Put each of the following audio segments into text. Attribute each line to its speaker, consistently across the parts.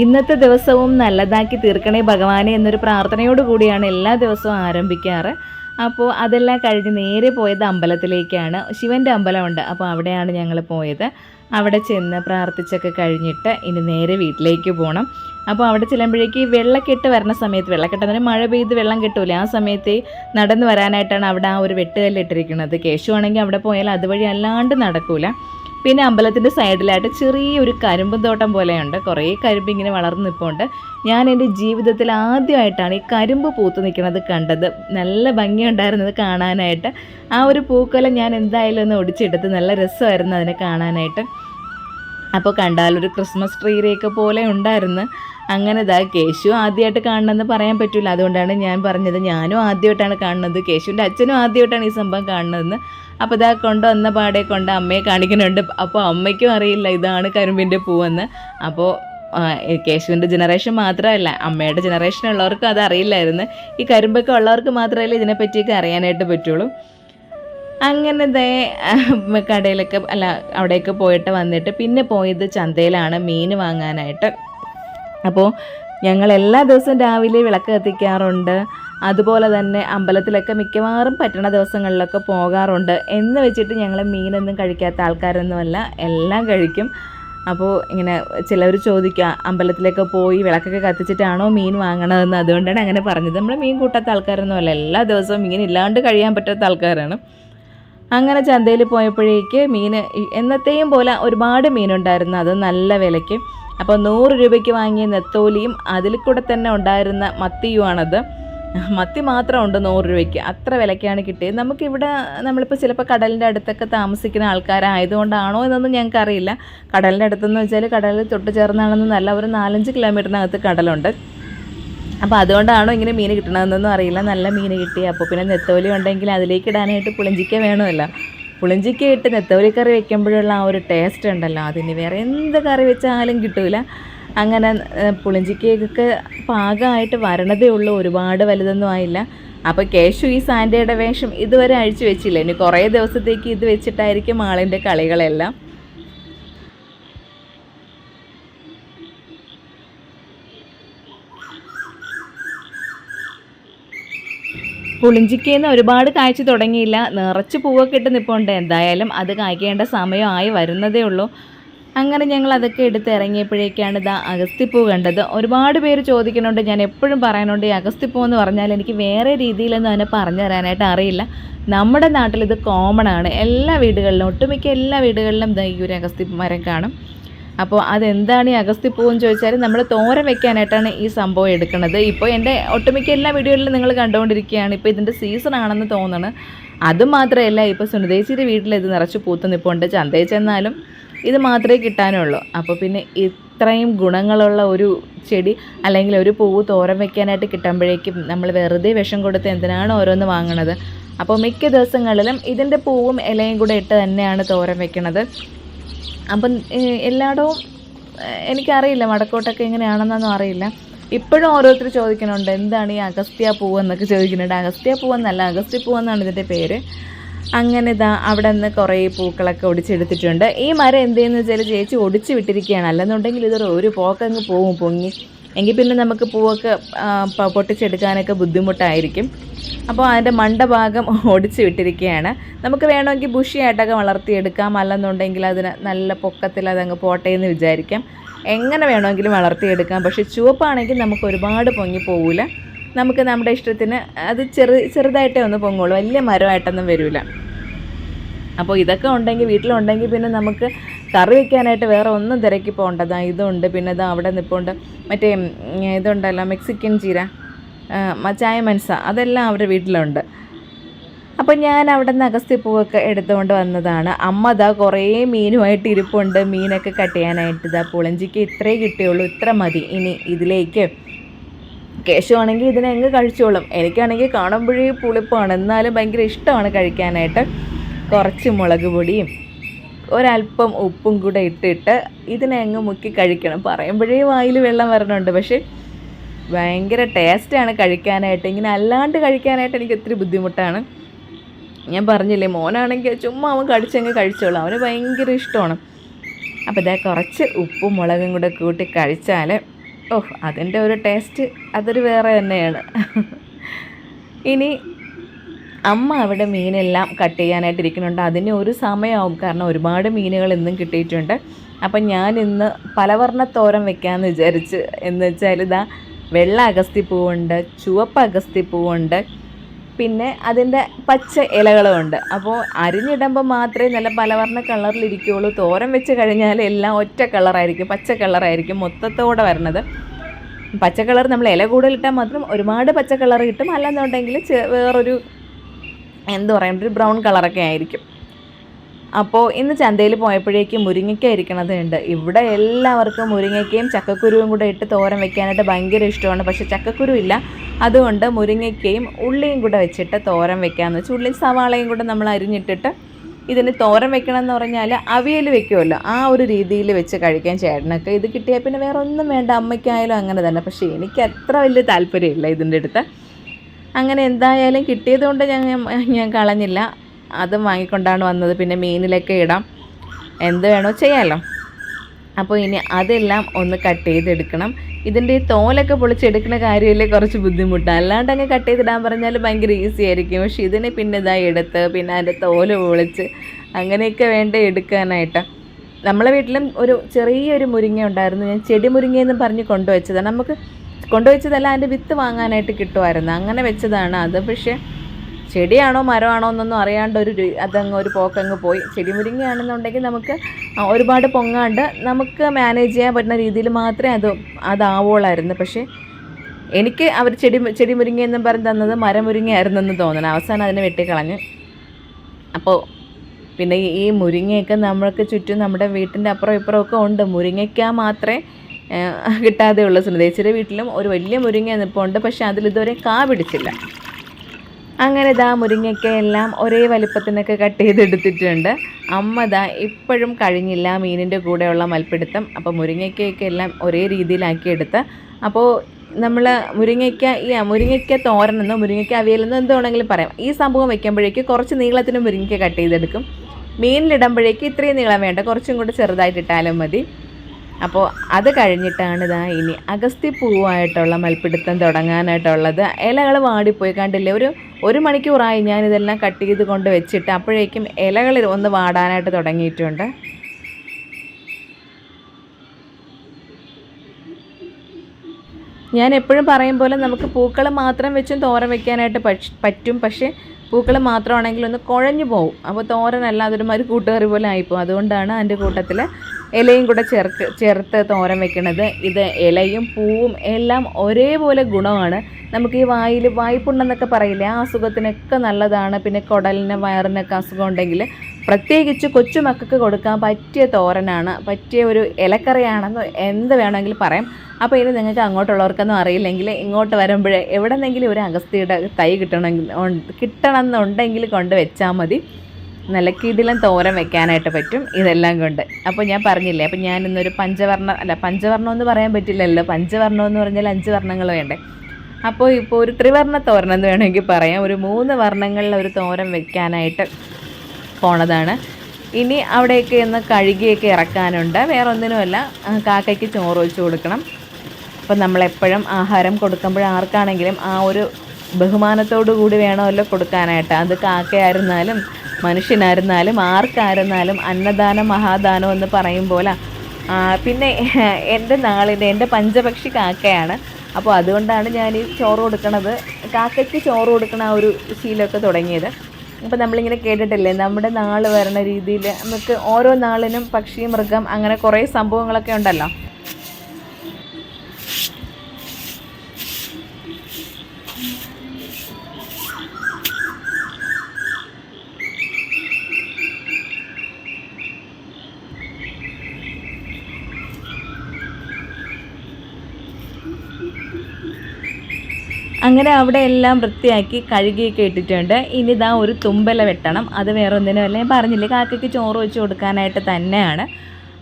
Speaker 1: ഇന്നത്തെ ദിവസവും നല്ലതാക്കി തീർക്കണേ ഭഗവാനെ എന്നൊരു പ്രാർത്ഥനയോട് കൂടിയാണ് എല്ലാ ദിവസവും ആരംഭിക്കാറ്. അപ്പോൾ അതെല്ലാം കഴിഞ്ഞ് നേരെ പോയത് അമ്പലത്തിലേക്കാണ്. ശിവന്റെ അമ്പലമുണ്ട്. അപ്പോൾ അവിടെയാണ് ഞങ്ങൾ പോയത്. അവിടെ ചെന്ന് പ്രാർത്ഥിച്ചൊക്കെ കഴിഞ്ഞിട്ട് ഇനി നേരെ വീട്ടിലേക്ക് പോകണം അപ്പോൾ അവിടെ ചെല്ലുമ്പോഴേക്ക് വെള്ളക്കെട്ട് വരുന്ന സമയത്ത് വെള്ളക്കെട്ട് പറഞ്ഞാൽ മഴ പെയ്ത് വെള്ളം കിട്ടൂല. ആ സമയത്ത് നടന്നു വരാനായിട്ടാണ് അവിടെ ആ ഒരു വെട്ടുകല്ലിട്ടിരിക്കുന്നത് കേശു ആണെങ്കിൽ അവിടെ പോയാൽ അതുവഴി അല്ലാണ്ട് നടക്കൂല. പിന്നെ അമ്പലത്തിന്റെ സൈഡിലായിട്ട് ചെറിയൊരു കരിമ്പ് തോട്ടം പോലെയുണ്ട്. കുറേ കരിമ്പ് ഇങ്ങനെ വളർന്നു നിൽപ്പുണ്ട് ഞാൻ എന്റെ ജീവിതത്തിൽ ആദ്യമായിട്ടാണ് ഈ കരിമ്പ് പൂത്ത് നിൽക്കുന്നത് കണ്ടത്. നല്ല ഭംഗിയുണ്ടായിരുന്നത് കാണാനായിട്ട്. ആ ഒരു പൂക്കൊല ഞാൻ എന്തായാലും ഒന്ന് ഒടിച്ചെടുത്ത് നല്ല രസമായിരുന്നു അതിനെ കാണാനായിട്ട്. അപ്പോൾ കണ്ടാലൊരു ക്രിസ്മസ് ട്രീയിലേക്ക് പോലെ ഉണ്ടായിരുന്നു. അങ്ങനെ ഇതാ കേശു ആദ്യമായിട്ട് കാണണമെന്ന് പറയാൻ പറ്റില്ല അതുകൊണ്ടാണ് ഞാൻ പറഞ്ഞത് ഞാനും ആദ്യമായിട്ടാണ് കാണുന്നത്. കേശുവിന്റെ അച്ഛനും ആദ്യമായിട്ടാണ് ഈ സംഭവം കാണുന്നതെന്ന്. അപ്പോൾ ഇതാ കൊണ്ടുവന്ന പാടെ കൊണ്ട് അമ്മയെ കാണിക്കുന്നുണ്ട്. അപ്പോൾ അമ്മയ്ക്കും അറിയില്ല ഇതാണ് കരിമ്പിന്റെ പൂവെന്ന്. അപ്പോൾ കേശുവിന്റെ ജനറേഷൻ മാത്രമല്ല അമ്മയുടെ ജനറേഷൻ ഉള്ളവർക്കും അത് അറിയില്ലായിരുന്നു. ഈ കരിമ്പൊക്കെ ഉള്ളവർക്ക് മാത്രമല്ലേ ഇതിനെപ്പറ്റിയൊക്കെ അറിയാനായിട്ട് പറ്റുള്ളൂ. അങ്ങനെ ദേ കടയിലൊക്കെ അല്ല അവിടെയൊക്കെ പോയിട്ട് വന്നിട്ട് പിന്നെ പോയത് ചന്തയിലാണ് മീൻ വാങ്ങാനായിട്ട്. അപ്പോൾ ഞങ്ങൾ എല്ലാ ദിവസവും രാവിലെ വിളക്ക് കത്തിക്കാറുണ്ട്. അതുപോലെ തന്നെ അമ്പലത്തിലൊക്കെ മിക്കവാറും പറ്റണ ദിവസങ്ങളിലൊക്കെ പോകാറുണ്ട്. എന്ന് വെച്ചിട്ട് ഞങ്ങൾ മീനൊന്നും കഴിക്കാത്ത ആൾക്കാരൊന്നുമല്ല. എല്ലാം കഴിക്കും. അപ്പോൾ ഇങ്ങനെ ചിലവർ ചോദിക്കുക അമ്പലത്തിലൊക്കെ പോയി വിളക്കൊക്കെ കത്തിച്ചിട്ടാണോ മീൻ വാങ്ങണതെന്ന്? അതുകൊണ്ടാണ് അങ്ങനെ പറഞ്ഞത്. നമ്മൾ മീൻ കൂട്ടാത്ത ആൾക്കാരൊന്നുമല്ല. എല്ലാ ദിവസവും മീൻ ഇല്ലാണ്ട് കഴിയാൻ പറ്റാത്ത ആൾക്കാരാണ്. അങ്ങനെ ചന്തയിൽ പോയപ്പോഴേക്ക് മീൻ എന്നത്തെയും പോലെ ഒരുപാട് മീനുണ്ടായിരുന്നു. അത് നല്ല വിലയ്ക്ക്. അപ്പോൾ നൂറ് രൂപയ്ക്ക് വാങ്ങിയ നെത്തോലിയും അതിൽ കൂടെ തന്നെ ഉണ്ടായിരുന്ന മത്തിയുമാണത്. മത്തി മാത്രം ഉണ്ട് നൂറ് രൂപയ്ക്ക്. അത്ര വിലയ്ക്കാണ് കിട്ടിയത്. നമുക്കിവിടെ നമ്മളിപ്പോൾ ചിലപ്പോൾ കടലിന്റെ അടുത്തൊക്കെ താമസിക്കുന്ന ആൾക്കാരായതുകൊണ്ടാണോ എന്നൊന്നും ഞങ്ങൾക്ക് അറിയില്ല കടലിന്റെ അടുത്തെന്ന് വെച്ചാൽ കടലിൽ തൊട്ട് ചേർന്നാണെന്നല്ല ഒരു നാലഞ്ച് കിലോമീറ്ററിനകത്ത് കടലുണ്ട്. അപ്പോൾ അതുകൊണ്ടാണോ ഇങ്ങനെ മീൻ കിട്ടണമെന്നൊന്നും അറിയില്ല. നല്ല മീൻ കിട്ടി. അപ്പോൾ പിന്നെ നെത്തോലി ഉണ്ടെങ്കിൽ അതിലേക്ക് ഇടാനായിട്ട് പുളിഞ്ചിക്ക വേണമല്ലോ. പുളിഞ്ചിക്ക ഇട്ട് നെത്തോലി കറി വെക്കുമ്പോഴുള്ള ആ ഒരു ടേസ്റ്റ് ഉണ്ടല്ലോ. അതിന് വേറെ എന്ത് കറി വെച്ചാലും കിട്ടൂല. അങ്ങനെ പുളിഞ്ചിക്കൊക്കെ പാകമായിട്ട് വരണതേ ഉള്ളൂ. ഒരുപാട് വലുതൊന്നും ആയില്ല. അപ്പോൾ കേശു ഈ സാൻഡയുടെ വേഷം ഇതുവരെ അഴിച്ചു വെച്ചില്ല. ഇനി കുറേ ദിവസത്തേക്ക് ഇത് വെച്ചിട്ടായിരിക്കും ആളിന്റെ കളികളെല്ലാം. പുളിഞ്ചിക്കയിൽ നിന്ന് ഒരുപാട് കായ്ച്ചു തുടങ്ങിയില്ല. നിറച്ച് പൂവൊക്കെ ഇട്ട് നിൽപ്പുണ്ട് എന്തായാലും അത് കായ്ക്കേണ്ട സമയമായി വരുന്നതേ ഉള്ളൂ. അങ്ങനെ ഞങ്ങൾ അതൊക്കെ എടുത്ത് ഇറങ്ങിയപ്പോഴേക്കാണ് ഇതാ അഗസ്തിപ്പൂ കണ്ടത്. ഒരുപാട് പേര് ചോദിക്കുന്നുണ്ട്. ഞാൻ എപ്പോഴും പറയാനുണ്ട് ഈ അഗസ്തിപ്പൂ എന്ന് പറഞ്ഞാൽ എനിക്ക് വേറെ രീതിയിലൊന്നും അതിനെ പറഞ്ഞു തരാനായിട്ട് അറിയില്ല. നമ്മുടെ നാട്ടിൽ ഇത് കോമൺ ആണ്. എല്ലാ വീടുകളിലും ഒട്ടുമിക്ക എല്ലാ വീടുകളിലും ദാ ഈ ഒരു അഗസ്തി മരം കാണും. അപ്പോൾ അതെന്താണ് ഈ അഗസ്തി എന്ന് ചോദിച്ചാൽ നമ്മൾ തോരം വെക്കാനായിട്ടാണ് ഈ സംഭവം എടുക്കുന്നത്. ഇപ്പോൾ എന്റെ ഒട്ടുമിക്ക എല്ലാ വീഡിയോയിലും നിങ്ങൾ കണ്ടുകൊണ്ടിരിക്കുകയാണ് ഇപ്പോൾ ഇതിന്റെ സീസൺ ആണെന്ന് തോന്നുന്നു. അതും മാത്രമല്ല ഇപ്പോൾ സുനിതേച്ചിയുടെ വീട്ടിൽ ഇത് നിറച്ച് പൂത്ത് നിൽപ്പുണ്ട് ചന്തയിൽ ചെന്നാലും ഇത് മാത്രമേ കിട്ടാനുള്ളൂ. അപ്പോൾ പിന്നെ ഇത്രയും ഗുണങ്ങളുള്ള ഒരു ചെടി അല്ലെങ്കിൽ ഒരു പൂവ് തോരം വെക്കാനായിട്ട് കിട്ടുമ്പോഴേക്കും നമ്മൾ വെറുതെ വിഷം കൊടുത്ത് എന്തിനാണ് ഓരോന്ന് വാങ്ങണത്? അപ്പോൾ മിക്ക ദിവസങ്ങളിലും ഇതിന്റെ പൂവും ഇലയും കൂടെ ഇട്ട് തന്നെയാണ് തോരം വെക്കണത്. അപ്പം എല്ലായിടവും എനിക്കറിയില്ല വടക്കോട്ടൊക്കെ എങ്ങനെയാണെന്നൊന്നും അറിയില്ല. ഇപ്പോഴും ഓരോരുത്തർ ചോദിക്കുന്നുണ്ട് എന്താണ് ഈ അഗസ്ത്യ പൂവ് എന്നൊക്കെ ചോദിക്കുന്നുണ്ട്. അഗസ്ത്യ പൂവെന്നല്ല അഗസ്ത്യ പൂവെന്നാണ് ഇതിന്റെ പേര്. അങ്ങനെ ഇതാ അവിടെ നിന്ന് കുറേ പൂക്കളൊക്കെ ഒടിച്ചെടുത്തിട്ടുണ്ട്. ഈ മരം എന്തെന്ന് വെച്ചാൽ ചേച്ചി ഒടിച്ചു വിട്ടിരിക്കുകയാണ്. അല്ലെന്നുണ്ടെങ്കിൽ ഇതൊരു ഒരു പോക്കങ്ങ് പോവും പൊങ്ങി. എങ്കിൽ പിന്നെ നമുക്ക് പൂവൊക്കെ പൊട്ടിച്ചെടുക്കാനൊക്കെ ബുദ്ധിമുട്ടായിരിക്കും. അപ്പോൾ അതിന്റെ മണ്ടഭാഗം ഓടിച്ചു വിട്ടിരിക്കുകയാണ്. നമുക്ക് വേണമെങ്കിൽ ബുഷിയായിട്ടൊക്കെ വളർത്തിയെടുക്കാം. അല്ലെന്നുണ്ടെങ്കിൽ അതിന് നല്ല പൊക്കത്തിൽ അതങ്ങ് പോട്ടെ എന്ന് വിചാരിക്കാം. എങ്ങനെ വേണമെങ്കിലും വളർത്തിയെടുക്കാം. പക്ഷേ ചുവപ്പാണെങ്കിൽ നമുക്ക് ഒരുപാട് പൊങ്ങി പോവില്ല നമുക്ക് നമ്മുടെ ഇഷ്ടത്തിന് അത് ചെറു ചെറുതായിട്ടേ ഒന്ന് പൊങ്ങുള്ളൂ. വലിയ മരമായിട്ടൊന്നും വരില്ല അപ്പോൾ ഇതൊക്കെ ഉണ്ടെങ്കിൽ വീട്ടിലുണ്ടെങ്കിൽ പിന്നെ നമുക്ക് കറി വയ്ക്കാനായിട്ട് വേറെ ഒന്നും തിരക്കി പോകണ്ടതാ ഇതുണ്ട്. പിന്നെ ഇതാ അവിടെ നിൽപ്പുണ്ട് മറ്റേ ഇതുണ്ടല്ലോ മെക്സിക്കൻ ചീര ചായ മനസ അതെല്ലാം അവരുടെ വീട്ടിലുണ്ട്. അപ്പോൾ ഞാൻ അവിടെ നിന്ന് അഗസ്ത്യപ്പൂവൊക്കെ എടുത്തുകൊണ്ട് വന്നതാണ്. അമ്മ ഇതാ കുറേ മീനുമായിട്ട് ഇരിപ്പുണ്ട്. മീനൊക്കെ കട്ട് ചെയ്യാനായിട്ട് ഇതാ പുളഞ്ചിക്ക് ഇത്രേ കിട്ടിയുള്ളൂ. ഇത്ര മതി. ഇനി ഇതിലേക്ക് കേശുവാണെങ്കിൽ ഇതിനെ എങ്ങ് കഴിച്ചോളും. എനിക്കാണെങ്കിൽ കാണുമ്പോഴേ പുളിപ്പാണ്. എന്നാലും ഭയങ്കര ഇഷ്ടമാണ് കഴിക്കാനായിട്ട്. കുറച്ച് മുളക് പൊടിയും ഒരല്പം ഉപ്പും കൂടെ ഇട്ടിട്ട് ഇതിനെ അങ്ങ് മുക്കി കഴിക്കണം. പറയുമ്പോഴേ വായിൽ വെള്ളം വരണുണ്ട്. പക്ഷേ ഭയങ്കര ടേസ്റ്റാണ് കഴിക്കാനായിട്ട്. ഇങ്ങനെ അല്ലാണ്ട് കഴിക്കാനായിട്ട് എനിക്ക് ഒത്തിരി ബുദ്ധിമുട്ടാണ്. ഞാൻ പറഞ്ഞില്ലേ മോനാണെങ്കിൽ ചുമ്മാ അവൻ കടിച്ചങ്ങ് കഴിച്ചോളൂ. അവന് ഭയങ്കര ഇഷ്ടമാണ്. അപ്പോൾ ഇതാ കുറച്ച് ഉപ്പും മുളകും കൂടെ കൂട്ടി കഴിച്ചാൽ ഓഹ് അതിന്റെ ഒരു ടേസ്റ്റ് അതൊരു വേറെ തന്നെയാണ്. ഇനി അമ്മ അവിടെ മീനെല്ലാം കട്ട് ചെയ്യാനായിട്ടിരിക്കുന്നുണ്ട് അതിന് ഒരു സമയമാവും. കാരണം ഒരുപാട് മീനുകൾ ഇന്നും കിട്ടിയിട്ടുണ്ട്. അപ്പം ഞാൻ ഇന്ന് പലവർണ തോരൻ വെക്കാമെന്ന് വിചാരിച്ച് എന്ന് വെച്ചാൽ ഇതാ വെള്ള അഗസ്തി പൂവുണ്ട് ചുവപ്പ് അഗസ്തി പൂവുണ്ട് പിന്നെ അതിന്റെ പച്ച ഇലകളുമുണ്ട് അപ്പോൾ അരിഞ്ഞിടുമ്പോൾ മാത്രമേ നല്ല പലവർണ കളറിലിരിക്കുകയുള്ളൂ തോരൻ വെച്ച് കഴിഞ്ഞാൽ എല്ലാം ഒറ്റ കളറായിരിക്കും പച്ച കളറായിരിക്കും മൊത്തത്തോടെ വരണത് പച്ച കളർ നമ്മൾ ഇല കൂടുതലിട്ടാൽ മാത്രം ഒരുപാട് പച്ച കളർ കിട്ടും. അല്ലെന്നുണ്ടെങ്കിൽ വേറൊരു എന്ത് പറയുന്നത് ഒരു ബ്രൗൺ കളറൊക്കെ ആയിരിക്കും. അപ്പോൾ ഇന്ന് ചന്തയിൽ പോയപ്പോഴേക്കും മുരിങ്ങയ്ക്ക ഇരിക്കണത് ഉണ്ട് ഇവിടെ എല്ലാവർക്കും മുരിങ്ങയ്ക്കയും ചക്കക്കുരുവും കൂടെ ഇട്ട് തോരൻ വെക്കാനായിട്ട് ഭയങ്കര ഇഷ്ടമാണ്. പക്ഷെ ചക്കക്കുരു ഇല്ല. അതുകൊണ്ട് മുരിങ്ങയ്ക്കയും ഉള്ളിയും കൂടെ വെച്ചിട്ട് തോരൻ വെക്കാമെന്ന് വെച്ചാൽ ഉള്ളിയും സവാളയും കൂടെ നമ്മൾ അരിഞ്ഞിട്ടിട്ട് ഇതിന് തോരൻ വെക്കണം എന്ന് പറഞ്ഞാൽ അവിയൽ വെക്കുമല്ലോ ആ ഒരു രീതിയിൽ വെച്ച് കഴിക്കാൻ ചേട്ടനൊക്കെ ഇത് കിട്ടിയാൽ പിന്നെ വേറെ ഒന്നും വേണ്ട. അമ്മയ്ക്കായാലും അങ്ങനെ തന്നെ. പക്ഷേ എനിക്ക് അത്ര വലിയ താല്പര്യമില്ല ഇതിന്റെ അടുത്ത്. അങ്ങനെ എന്തായാലും കിട്ടിയതുകൊണ്ട് ഞാൻ ഞാൻ കളഞ്ഞില്ല. അതും വാങ്ങിക്കൊണ്ടാണ് വന്നത്. പിന്നെ മീനിലൊക്കെ ഇടാം. എന്ത് വേണോ ചെയ്യാമല്ലോ അപ്പോൾ ഇനി അതെല്ലാം ഒന്ന് കട്ട് ചെയ്തെടുക്കണം. ഇതിന്റെ ഈ തോലൊക്കെ പൊളിച്ചെടുക്കുന്ന കാര്യമല്ലേ കുറച്ച് ബുദ്ധിമുട്ടാണ് അല്ലാണ്ട് അങ്ങ് കട്ട് ചെയ്തിടാൻ പറഞ്ഞാൽ ഭയങ്കര ഈസി ആയിരിക്കും. പക്ഷെ ഇതിനെ പിന്നെ ഇതായി എടുത്ത് പിന്നെ അതിന്റെ തോൽ പൊളിച്ച് അങ്ങനെയൊക്കെ വേണ്ട എടുക്കാനായിട്ട്. നമ്മളെ വീട്ടിലും ഒരു ചെറിയൊരു മുരിങ്ങ ഉണ്ടായിരുന്നു. ഞാൻ ചെടി മുരിങ്ങയെന്ന് പറഞ്ഞ് കൊണ്ടുവച്ചതാണ്. നമുക്ക് കൊണ്ടുവച്ചതല്ല അതിന്റെ വിത്ത് വാങ്ങാനായിട്ട് കിട്ടുമായിരുന്നു. അങ്ങനെ വെച്ചതാണ് അത്. പക്ഷേ ചെടിയാണോ മരമാണോ എന്നൊന്നും അറിയാണ്ട് ഒരു അതങ്ങ് ഒരു പോക്കങ്ങ് പോയി. ചെടി മുരിങ്ങയാണെന്നുണ്ടെങ്കിൽ നമുക്ക് ഒരുപാട് പൊങ്ങാണ്ട് നമുക്ക് മാനേജ് ചെയ്യാൻ പറ്റുന്ന രീതിയിൽ മാത്രമേ അത് അതാവുള്ളായിരുന്നു പക്ഷേ എനിക്ക് അവർ ചെടി ചെടി മുരിങ്ങ എന്നും പറഞ്ഞ് തന്നത് മരം മരമുരിങ്ങയായിരുന്നെന്ന് തോന്നണം. അവസാനം അതിനെ വെട്ടിക്കളഞ്ഞ്. അപ്പോൾ പിന്നെ ഈ മുരിങ്ങയൊക്കെ നമ്മൾക്ക് ചുറ്റും നമ്മുടെ വീട്ടിന്റെ അപ്പുറം ഇപ്പുറമൊക്കെ ഉണ്ട്. മുരിങ്ങയ്ക്ക മാത്രമേ ഏഹ്, കിട്ടാതെ ഉള്ളൂ സുനദേശിയുടെ വീട്ടിലും ഒരു വലിയ മുരിങ്ങ നിൽപ്പുണ്ട് പക്ഷേ അതിൽ ഇതുവരെ കാ പിടിച്ചില്ല. അങ്ങനെ ദാ മുരിങ്ങയ്ക്ക എല്ലാം ഒരേ വലിപ്പത്തിനൊക്കെ കട്ട് ചെയ്തെടുത്തിട്ടുണ്ട്. അമ്മ ദാ ഇപ്പോഴും കഴിഞ്ഞില്ല മീനിന്റെ കൂടെയുള്ള മൽപ്പിടുത്തം. അപ്പോൾ മുരിങ്ങയ്ക്കയൊക്കെ എല്ലാം ഒരേ രീതിയിലാക്കിയെടുത്ത്. അപ്പോൾ നമ്മൾ മുരിങ്ങയ്ക്ക ഈ മുരിങ്ങയ്ക്ക തോരനെന്നോ മുരിങ്ങയ്ക്ക അവിയലെന്നോ എന്തോ വേണമെങ്കിലും പറയാം. ഈ സംഭവം വയ്ക്കുമ്പോഴേക്ക് കുറച്ച് നീളത്തിന് മുരിങ്ങയ്ക്ക കട്ട് ചെയ്തെടുക്കും. മീനിലിടുമ്പോഴേക്ക് ഇത്രയും നീളം വേണ്ട കുറച്ചും കൂടി ചെറുതായിട്ട് ഇട്ടാലും മതി. അപ്പോൾ അത് കഴിഞ്ഞിട്ടാണ് ഇതാ ഇനി അഗസ്തി പൂവായിട്ടുള്ള മൽപ്പിടുത്തം തുടങ്ങാനായിട്ടുള്ളത്. ഇലകൾ വാടിപ്പോയി. കണ്ടില്ലേ? ഒരു ഒരു മണിക്കൂറായി ഞാനിതെല്ലാം കട്ട് ചെയ്ത് കൊണ്ട് വെച്ചിട്ട് അപ്പോഴേക്കും ഇലകൾ ഒന്ന് വാടാനായിട്ട് തുടങ്ങിയിട്ടുണ്ട്. ഞാൻ എപ്പോഴും പറയും പോലെ നമുക്ക് പൂക്കൾ മാത്രം വെച്ചും തോരൻ വെക്കാനായിട്ട് പറ്റും. പക്ഷേ പൂക്കൾ മാത്രമാണെങ്കിൽ ഒന്ന് കുഴഞ്ഞു പോവും. അപ്പോൾ തോരനല്ല അതൊരു മാതിരി കൂട്ടുകറി പോലെ ആയിപ്പോവും. അതുകൊണ്ടാണ് അതിന്റെ കൂട്ടത്തിൽ ഇലയും കൂടെ ചേർക്ക് ചേർത്ത് തോരൻ വെക്കുന്നത് ഇത് ഇലയും പൂവും എല്ലാം ഒരേപോലെ ഗുണമാണ്. നമുക്ക് ഈ വായിൽ വായ്പുണ്ടെന്നൊക്കെ പറയില്ലേ ആ അസുഖത്തിനൊക്കെ നല്ലതാണ്. പിന്നെ കുടലിന് വയറിനൊക്കെ അസുഖം ഉണ്ടെങ്കിൽ പ്രത്യേകിച്ച് കൊച്ചുമക്കൾക്ക് കൊടുക്കാൻ പറ്റിയ തോരനാണ് പറ്റിയ ഒരു ഇലക്കറിയാണെന്ന് എന്ത് വേണമെങ്കിലും പറയാം. അപ്പോൾ ഇനി നിങ്ങൾക്ക് അങ്ങോട്ടുള്ളവർക്കൊന്നും അറിയില്ലെങ്കിൽ ഇങ്ങോട്ട് വരുമ്പോഴേ എവിടെന്നെങ്കിലും ഒരു അഗസ്തിയുടെ തൈ കിട്ടണമെങ്കിൽ കിട്ടണം കിട്ടണമെന്നുണ്ടെങ്കിൽ കൊണ്ട് വെച്ചാൽ മതി. നല്ല കിടിലം തോരൻ വെക്കാനായിട്ട് പറ്റും ഇതെല്ലാം കൊണ്ട്. അപ്പോൾ ഞാൻ പറഞ്ഞില്ലേ അപ്പോൾ ഞാൻ ഇന്നൊരു പഞ്ചവർണ അല്ല പഞ്ചവർണം എന്ന് പറയാൻ പറ്റില്ലല്ലോ. പഞ്ചവർണം എന്ന് പറഞ്ഞാൽ അഞ്ച് വർണങ്ങൾ വേണ്ടേ. അപ്പോൾ ഇപ്പോൾ ഒരു ത്രിവർണ തോരൻ എന്ന് വേണമെങ്കിൽ പറയാം. ഒരു മൂന്ന് വർണങ്ങളിൽ ഒരു തോരൻ വെക്കാനായിട്ട് പോണതാണ്. ഇനി അവിടെയൊക്കെ ഒന്ന് കഴുകിയൊക്കെ ഇറക്കാനുണ്ട്. വേറെ ഒന്നിനുമല്ല കാക്കയ്ക്ക് ചോറ് വെച്ച് കൊടുക്കണം. അപ്പം നമ്മളെപ്പോഴും ആഹാരം കൊടുക്കുമ്പോൾ ആർക്കാണെങ്കിലും ആ ഒരു ബഹുമാനത്തോടു കൂടി വേണമല്ലോ കൊടുക്കാനായിട്ട്. അത് കാക്കയായിരുന്നാലും മനുഷ്യനായിരുന്നാലും ആർക്കായിരുന്നാലും അന്നദാനം മഹാദാനം എന്ന് പറയും പോലെ. പിന്നെ എന്റെ നാളിന്റെ എന്റെ പഞ്ചപക്ഷി കാക്കയാണ്. അപ്പോൾ അതുകൊണ്ടാണ് ഞാൻ ഈ ചോറ് കൊടുക്കണത്. കാക്കയ്ക്ക് ചോറ് കൊടുക്കണ ആ ഒരു ശീലമൊക്കെ തുടങ്ങിയത്. അപ്പോൾ നമ്മളിങ്ങനെ കേട്ടിട്ടില്ലേ? നമ്മുടെ നാൾ വരണ രീതിയിൽ നമുക്ക് ഓരോ നാളിനും പക്ഷി മൃഗം അങ്ങനെ കുറേ സംഭവങ്ങളൊക്കെ ഉണ്ടല്ലോ. അങ്ങനെ അവിടെ എല്ലാം വൃത്തിയാക്കി കഴുകിയൊക്കെ ഇട്ടിട്ടുണ്ട്. ഇനി ഇതാ ഒരു തുമ്പല വെട്ടണം. അത് വേറെ ഒന്നിനുമല്ല ഞാൻ പറഞ്ഞില്ലേ കാക്കയ്ക്ക് ചോറ് വെച്ച് കൊടുക്കാനായിട്ട് തന്നെയാണ്.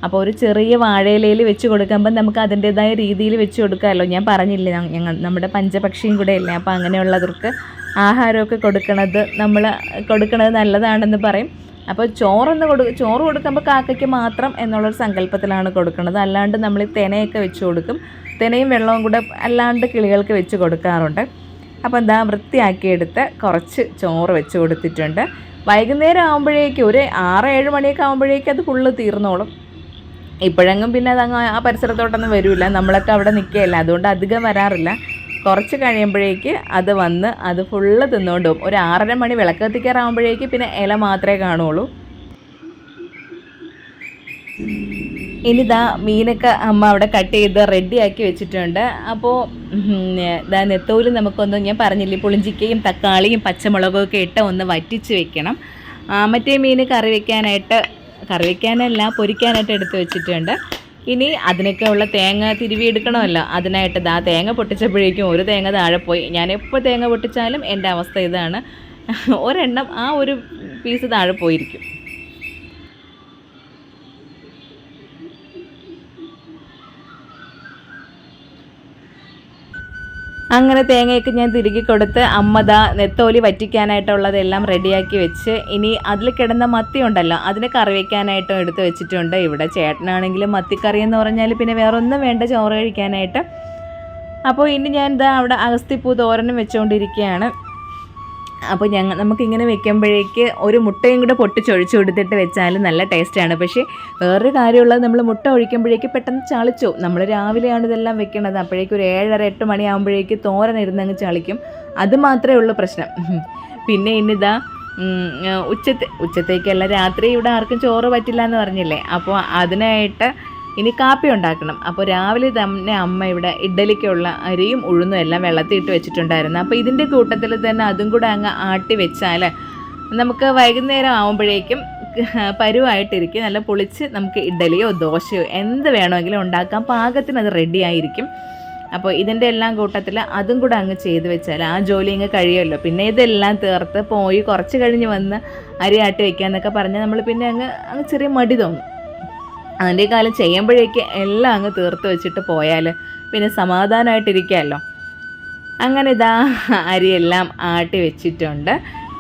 Speaker 1: അപ്പോൾ ഒരു ചെറിയ വാഴയിലയിൽ വെച്ച് കൊടുക്കുമ്പോൾ നമുക്ക് അതിന്റെതായ രീതിയിൽ വെച്ച് കൊടുക്കാമല്ലോ. ഞാൻ പറഞ്ഞില്ലേ ഞങ്ങൾ നമ്മുടെ പഞ്ചപക്ഷിയും കൂടെ അല്ലേ? അപ്പോൾ അങ്ങനെയുള്ളവർക്ക് ആഹാരമൊക്കെ കൊടുക്കണത് നമ്മൾ കൊടുക്കണത് നല്ലതാണെന്ന് പറയും. അപ്പോൾ ചോറൊന്ന് കൊടു ചോറ് കൊടുക്കുമ്പോൾ കാക്കയ്ക്ക് മാത്രം എന്നുള്ളൊരു സങ്കല്പത്തിലാണ് കൊടുക്കുന്നത്. അല്ലാണ്ട് നമ്മൾ തെനയൊക്കെ വെച്ച് കൊടുക്കും. തെനയും വെള്ളവും കൂടെ അല്ലാണ്ട് കിളികൾക്ക് വെച്ച് കൊടുക്കാറുണ്ട്. അപ്പോൾ എന്താ വൃത്തിയാക്കിയെടുത്ത് കുറച്ച് ചോറ് വെച്ച് കൊടുത്തിട്ടുണ്ട്. വൈകുന്നേരം ആകുമ്പോഴേക്കും ഒരു ആറ് ഏഴ് മണിയൊക്കെ ആകുമ്പോഴേക്കും അത് ഫുള്ള് തീർന്നോളും. ഇപ്പോഴെങ്ങും പിന്നെ അതങ്ങ് ആ പരിസരത്തോട്ടൊന്നും വരില്ല നമ്മളൊക്കെ അവിടെ നിൽക്കുകയല്ല അതുകൊണ്ട് അധികം വരാറില്ല. കുറച്ച് കഴിയുമ്പോഴേക്ക് അത് വന്ന് അത് ഫുള്ള് തിന്നുകൊണ്ട് പോകും. ഒരു ആറര മണി വിളക്ക് കത്തിക്കാറാകുമ്പോഴേക്ക് പിന്നെ ഇല മാത്രമേ കാണുള്ളൂ. ഇനിതാ മീനൊക്കെ അമ്മ അവിടെ കട്ട് ചെയ്ത് റെഡിയാക്കി വെച്ചിട്ടുണ്ട്. അപ്പോൾ ഇതാ നെത്തോലും നമുക്കൊന്ന് ഞാൻ പറഞ്ഞില്ലേ പുളിഞ്ചിക്കയും തക്കാളിയും പച്ചമുളകും ഒക്കെ ഇട്ട് ഒന്ന് വറ്റിച്ച് വെക്കണം. മറ്റേ മീൻ കറി വെക്കാനായിട്ട് കറി വെക്കാനല്ല പൊരിക്കാനായിട്ട് എടുത്ത് വെച്ചിട്ടുണ്ട്. ഇനി അതിനൊക്കെ ഉള്ള തേങ്ങ തിരുവി എടുക്കണമല്ലോ അതിനായിട്ട് ദാ തേങ്ങ പൊട്ടിച്ചപ്പോഴേക്കും ഒരു തേങ്ങ താഴെ പോയി. ഞാൻ എപ്പോൾ തേങ്ങ പൊട്ടിച്ചാലും എന്റെ അവസ്ഥ ഇതാണ്. ഒരെണ്ണം ആ ഒരു പീസ് താഴെ പോയിരിക്കും. അങ്ങനെ തേങ്ങയൊക്കെ ഞാൻ തിരികെ കൊടുത്ത് അമ്മത നെത്തോലി വറ്റിക്കാനായിട്ടുള്ളതെല്ലാം റെഡിയാക്കി വെച്ച് ഇനി അതിൽ കിടന്ന മത്തി ഉണ്ടല്ലോ അതിനെ കറി വയ്ക്കാനായിട്ടും എടുത്ത് വെച്ചിട്ടുണ്ട്. ഇവിടെ ചേട്ടനാണെങ്കിലും മത്തിക്കറി എന്ന് പറഞ്ഞാൽ പിന്നെ വേറെ ഒന്നും വേണ്ട ചോറ് കഴിക്കാനായിട്ട്. അപ്പോൾ ഇനി ഞാൻ ഇതാ അവിടെ അഗസ്തിപ്പൂ തോരനും വെച്ചുകൊണ്ടിരിക്കുകയാണ് അപ്പോൾ ഞങ്ങൾ നമുക്കിങ്ങനെ വെക്കുമ്പോഴേക്ക് ഒരു മുട്ടയും കൂടെ പൊട്ടിച്ചൊഴിച്ച് കൊടുത്തിട്ട് വെച്ചാൽ നല്ല ടേസ്റ്റാണ്. പക്ഷേ വേറൊരു കാര്യമുള്ളത് നമ്മൾ മുട്ട ഒഴിക്കുമ്പോഴേക്ക് പെട്ടെന്ന് ചളിച്ചു. നമ്മൾ രാവിലെയാണ് ഇതെല്ലാം വെക്കണത്. അപ്പോഴേക്കും ഒരു ഏഴര എട്ട് മണിയാകുമ്പോഴേക്ക് തോരൻ ഇരുന്നങ്ങ് ചളിക്കും. അത് മാത്രമേ ഉള്ളൂ പ്രശ്നം. പിന്നെ ഇനിതാ ഉം, ഉച്ചത്തെ ഉച്ചത്തേക്കല്ല രാത്രി ഇവിടെ ആർക്കും ചോറ് പറ്റില്ല എന്ന് പറഞ്ഞില്ലേ? അപ്പോൾ അതിനായിട്ട് ഇനി കാപ്പി ഉണ്ടാക്കണം. അപ്പോൾ രാവിലെ തന്നെ അമ്മ ഇവിടെ ഇഡലിക്കുള്ള അരിയും ഉഴുന്നും എല്ലാം വെള്ളത്തിൽ ഇട്ട് വെച്ചിട്ടുണ്ടായിരുന്നു. അപ്പോൾ ഇതിന്റെ കൂട്ടത്തിൽ തന്നെ അതും കൂടെ അങ്ങ് ആട്ടി വെച്ചാൽ നമുക്ക് വൈകുന്നേരം ആകുമ്പോഴേക്കും പരുവായിട്ടിരിക്കും. നല്ല പൊളിച്ച് നമുക്ക് ഇഡലിയോ ദോശയോ എന്ത് വേണമെങ്കിലും ഉണ്ടാക്കാം. പാകത്തിന് അത് റെഡി ആയിരിക്കും. അപ്പോൾ ഇതിന്റെ എല്ലാം കൂട്ടത്തിൽ അതും കൂടെ അങ്ങ് ചെയ്ത് വെച്ചാൽ ആ ജോലി അങ്ങ് കഴിയുമല്ലോ. പിന്നെ ഇതെല്ലാം തീർത്ത് പോയി കുറച്ച് കഴിഞ്ഞ് വന്ന് അരി ആട്ടി വെക്കാന്നൊക്കെ പറഞ്ഞാൽ നമ്മൾ പിന്നെ അങ്ങ് അങ്ങ് ചെറിയ മടി തോന്നും. അതിന്റെ കാലം ചെയ്യുമ്പോഴേക്ക് എല്ലാം അങ്ങ് തീർത്ത് വെച്ചിട്ട് പോയാൽ പിന്നെ സമാധാനമായിട്ടിരിക്കാമല്ലോ അങ്ങനെ ഇതാ അരിയെല്ലാം ആട്ടി വെച്ചിട്ടുണ്ട്.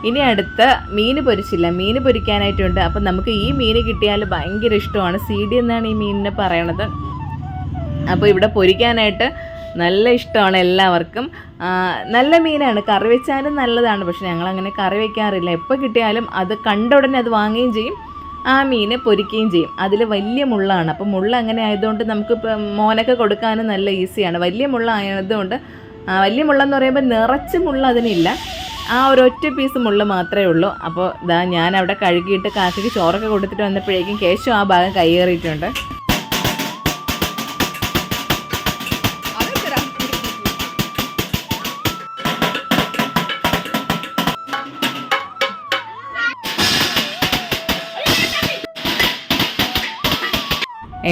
Speaker 1: ഇനി അടുത്ത് മീൻ പൊരിച്ചില്ല. മീൻ പൊരിക്കാനായിട്ടുണ്ട്. അപ്പം നമുക്ക് ഈ മീൻ കിട്ടിയാൽ ഭയങ്കര ഇഷ്ടമാണ്. സി ഡി എന്നാണ് ഈ മീനിനെ പറയണത്. അപ്പോൾ ഇവിടെ പൊരിക്കാനായിട്ട് നല്ല ഇഷ്ടമാണ് എല്ലാവർക്കും. നല്ല മീനാണ്. കറി വെച്ചാലും നല്ലതാണ്. പക്ഷെ ഞങ്ങൾ അങ്ങനെ കറി വെക്കാറില്ല. എപ്പോൾ കിട്ടിയാലും അത് കണ്ട ഉടനെ അത് വാങ്ങുകയും ചെയ്യും. ആ മീനെ പൊരിക്കുകയും ചെയ്യും. അതിൽ വലിയ മുള്ളാണ്. അപ്പോൾ മുള്ള അങ്ങനെ ആയതുകൊണ്ട് നമുക്ക് മോനൊക്കെ കൊടുക്കാനും നല്ല ഈസിയാണ്. വലിയ മുള്ള ആയതുകൊണ്ട് വലിയ മുള്ളെന്ന് പറയുമ്പോൾ നിറച്ച് മുള്ള അതിനില്ല. ആ ഒരു ഒറ്റ പീസ് മുള്ള മാത്രമേ ഉള്ളൂ. അപ്പോൾ ഇതാ ഞാൻ അവിടെ കഴുകിയിട്ട് കാക്കയ്ക്ക് ചോറൊക്കെ കൊടുത്തിട്ട് വന്നപ്പോഴേക്കും കേശു ആ ഭാഗം കൈയേറിയിട്ടുണ്ട്.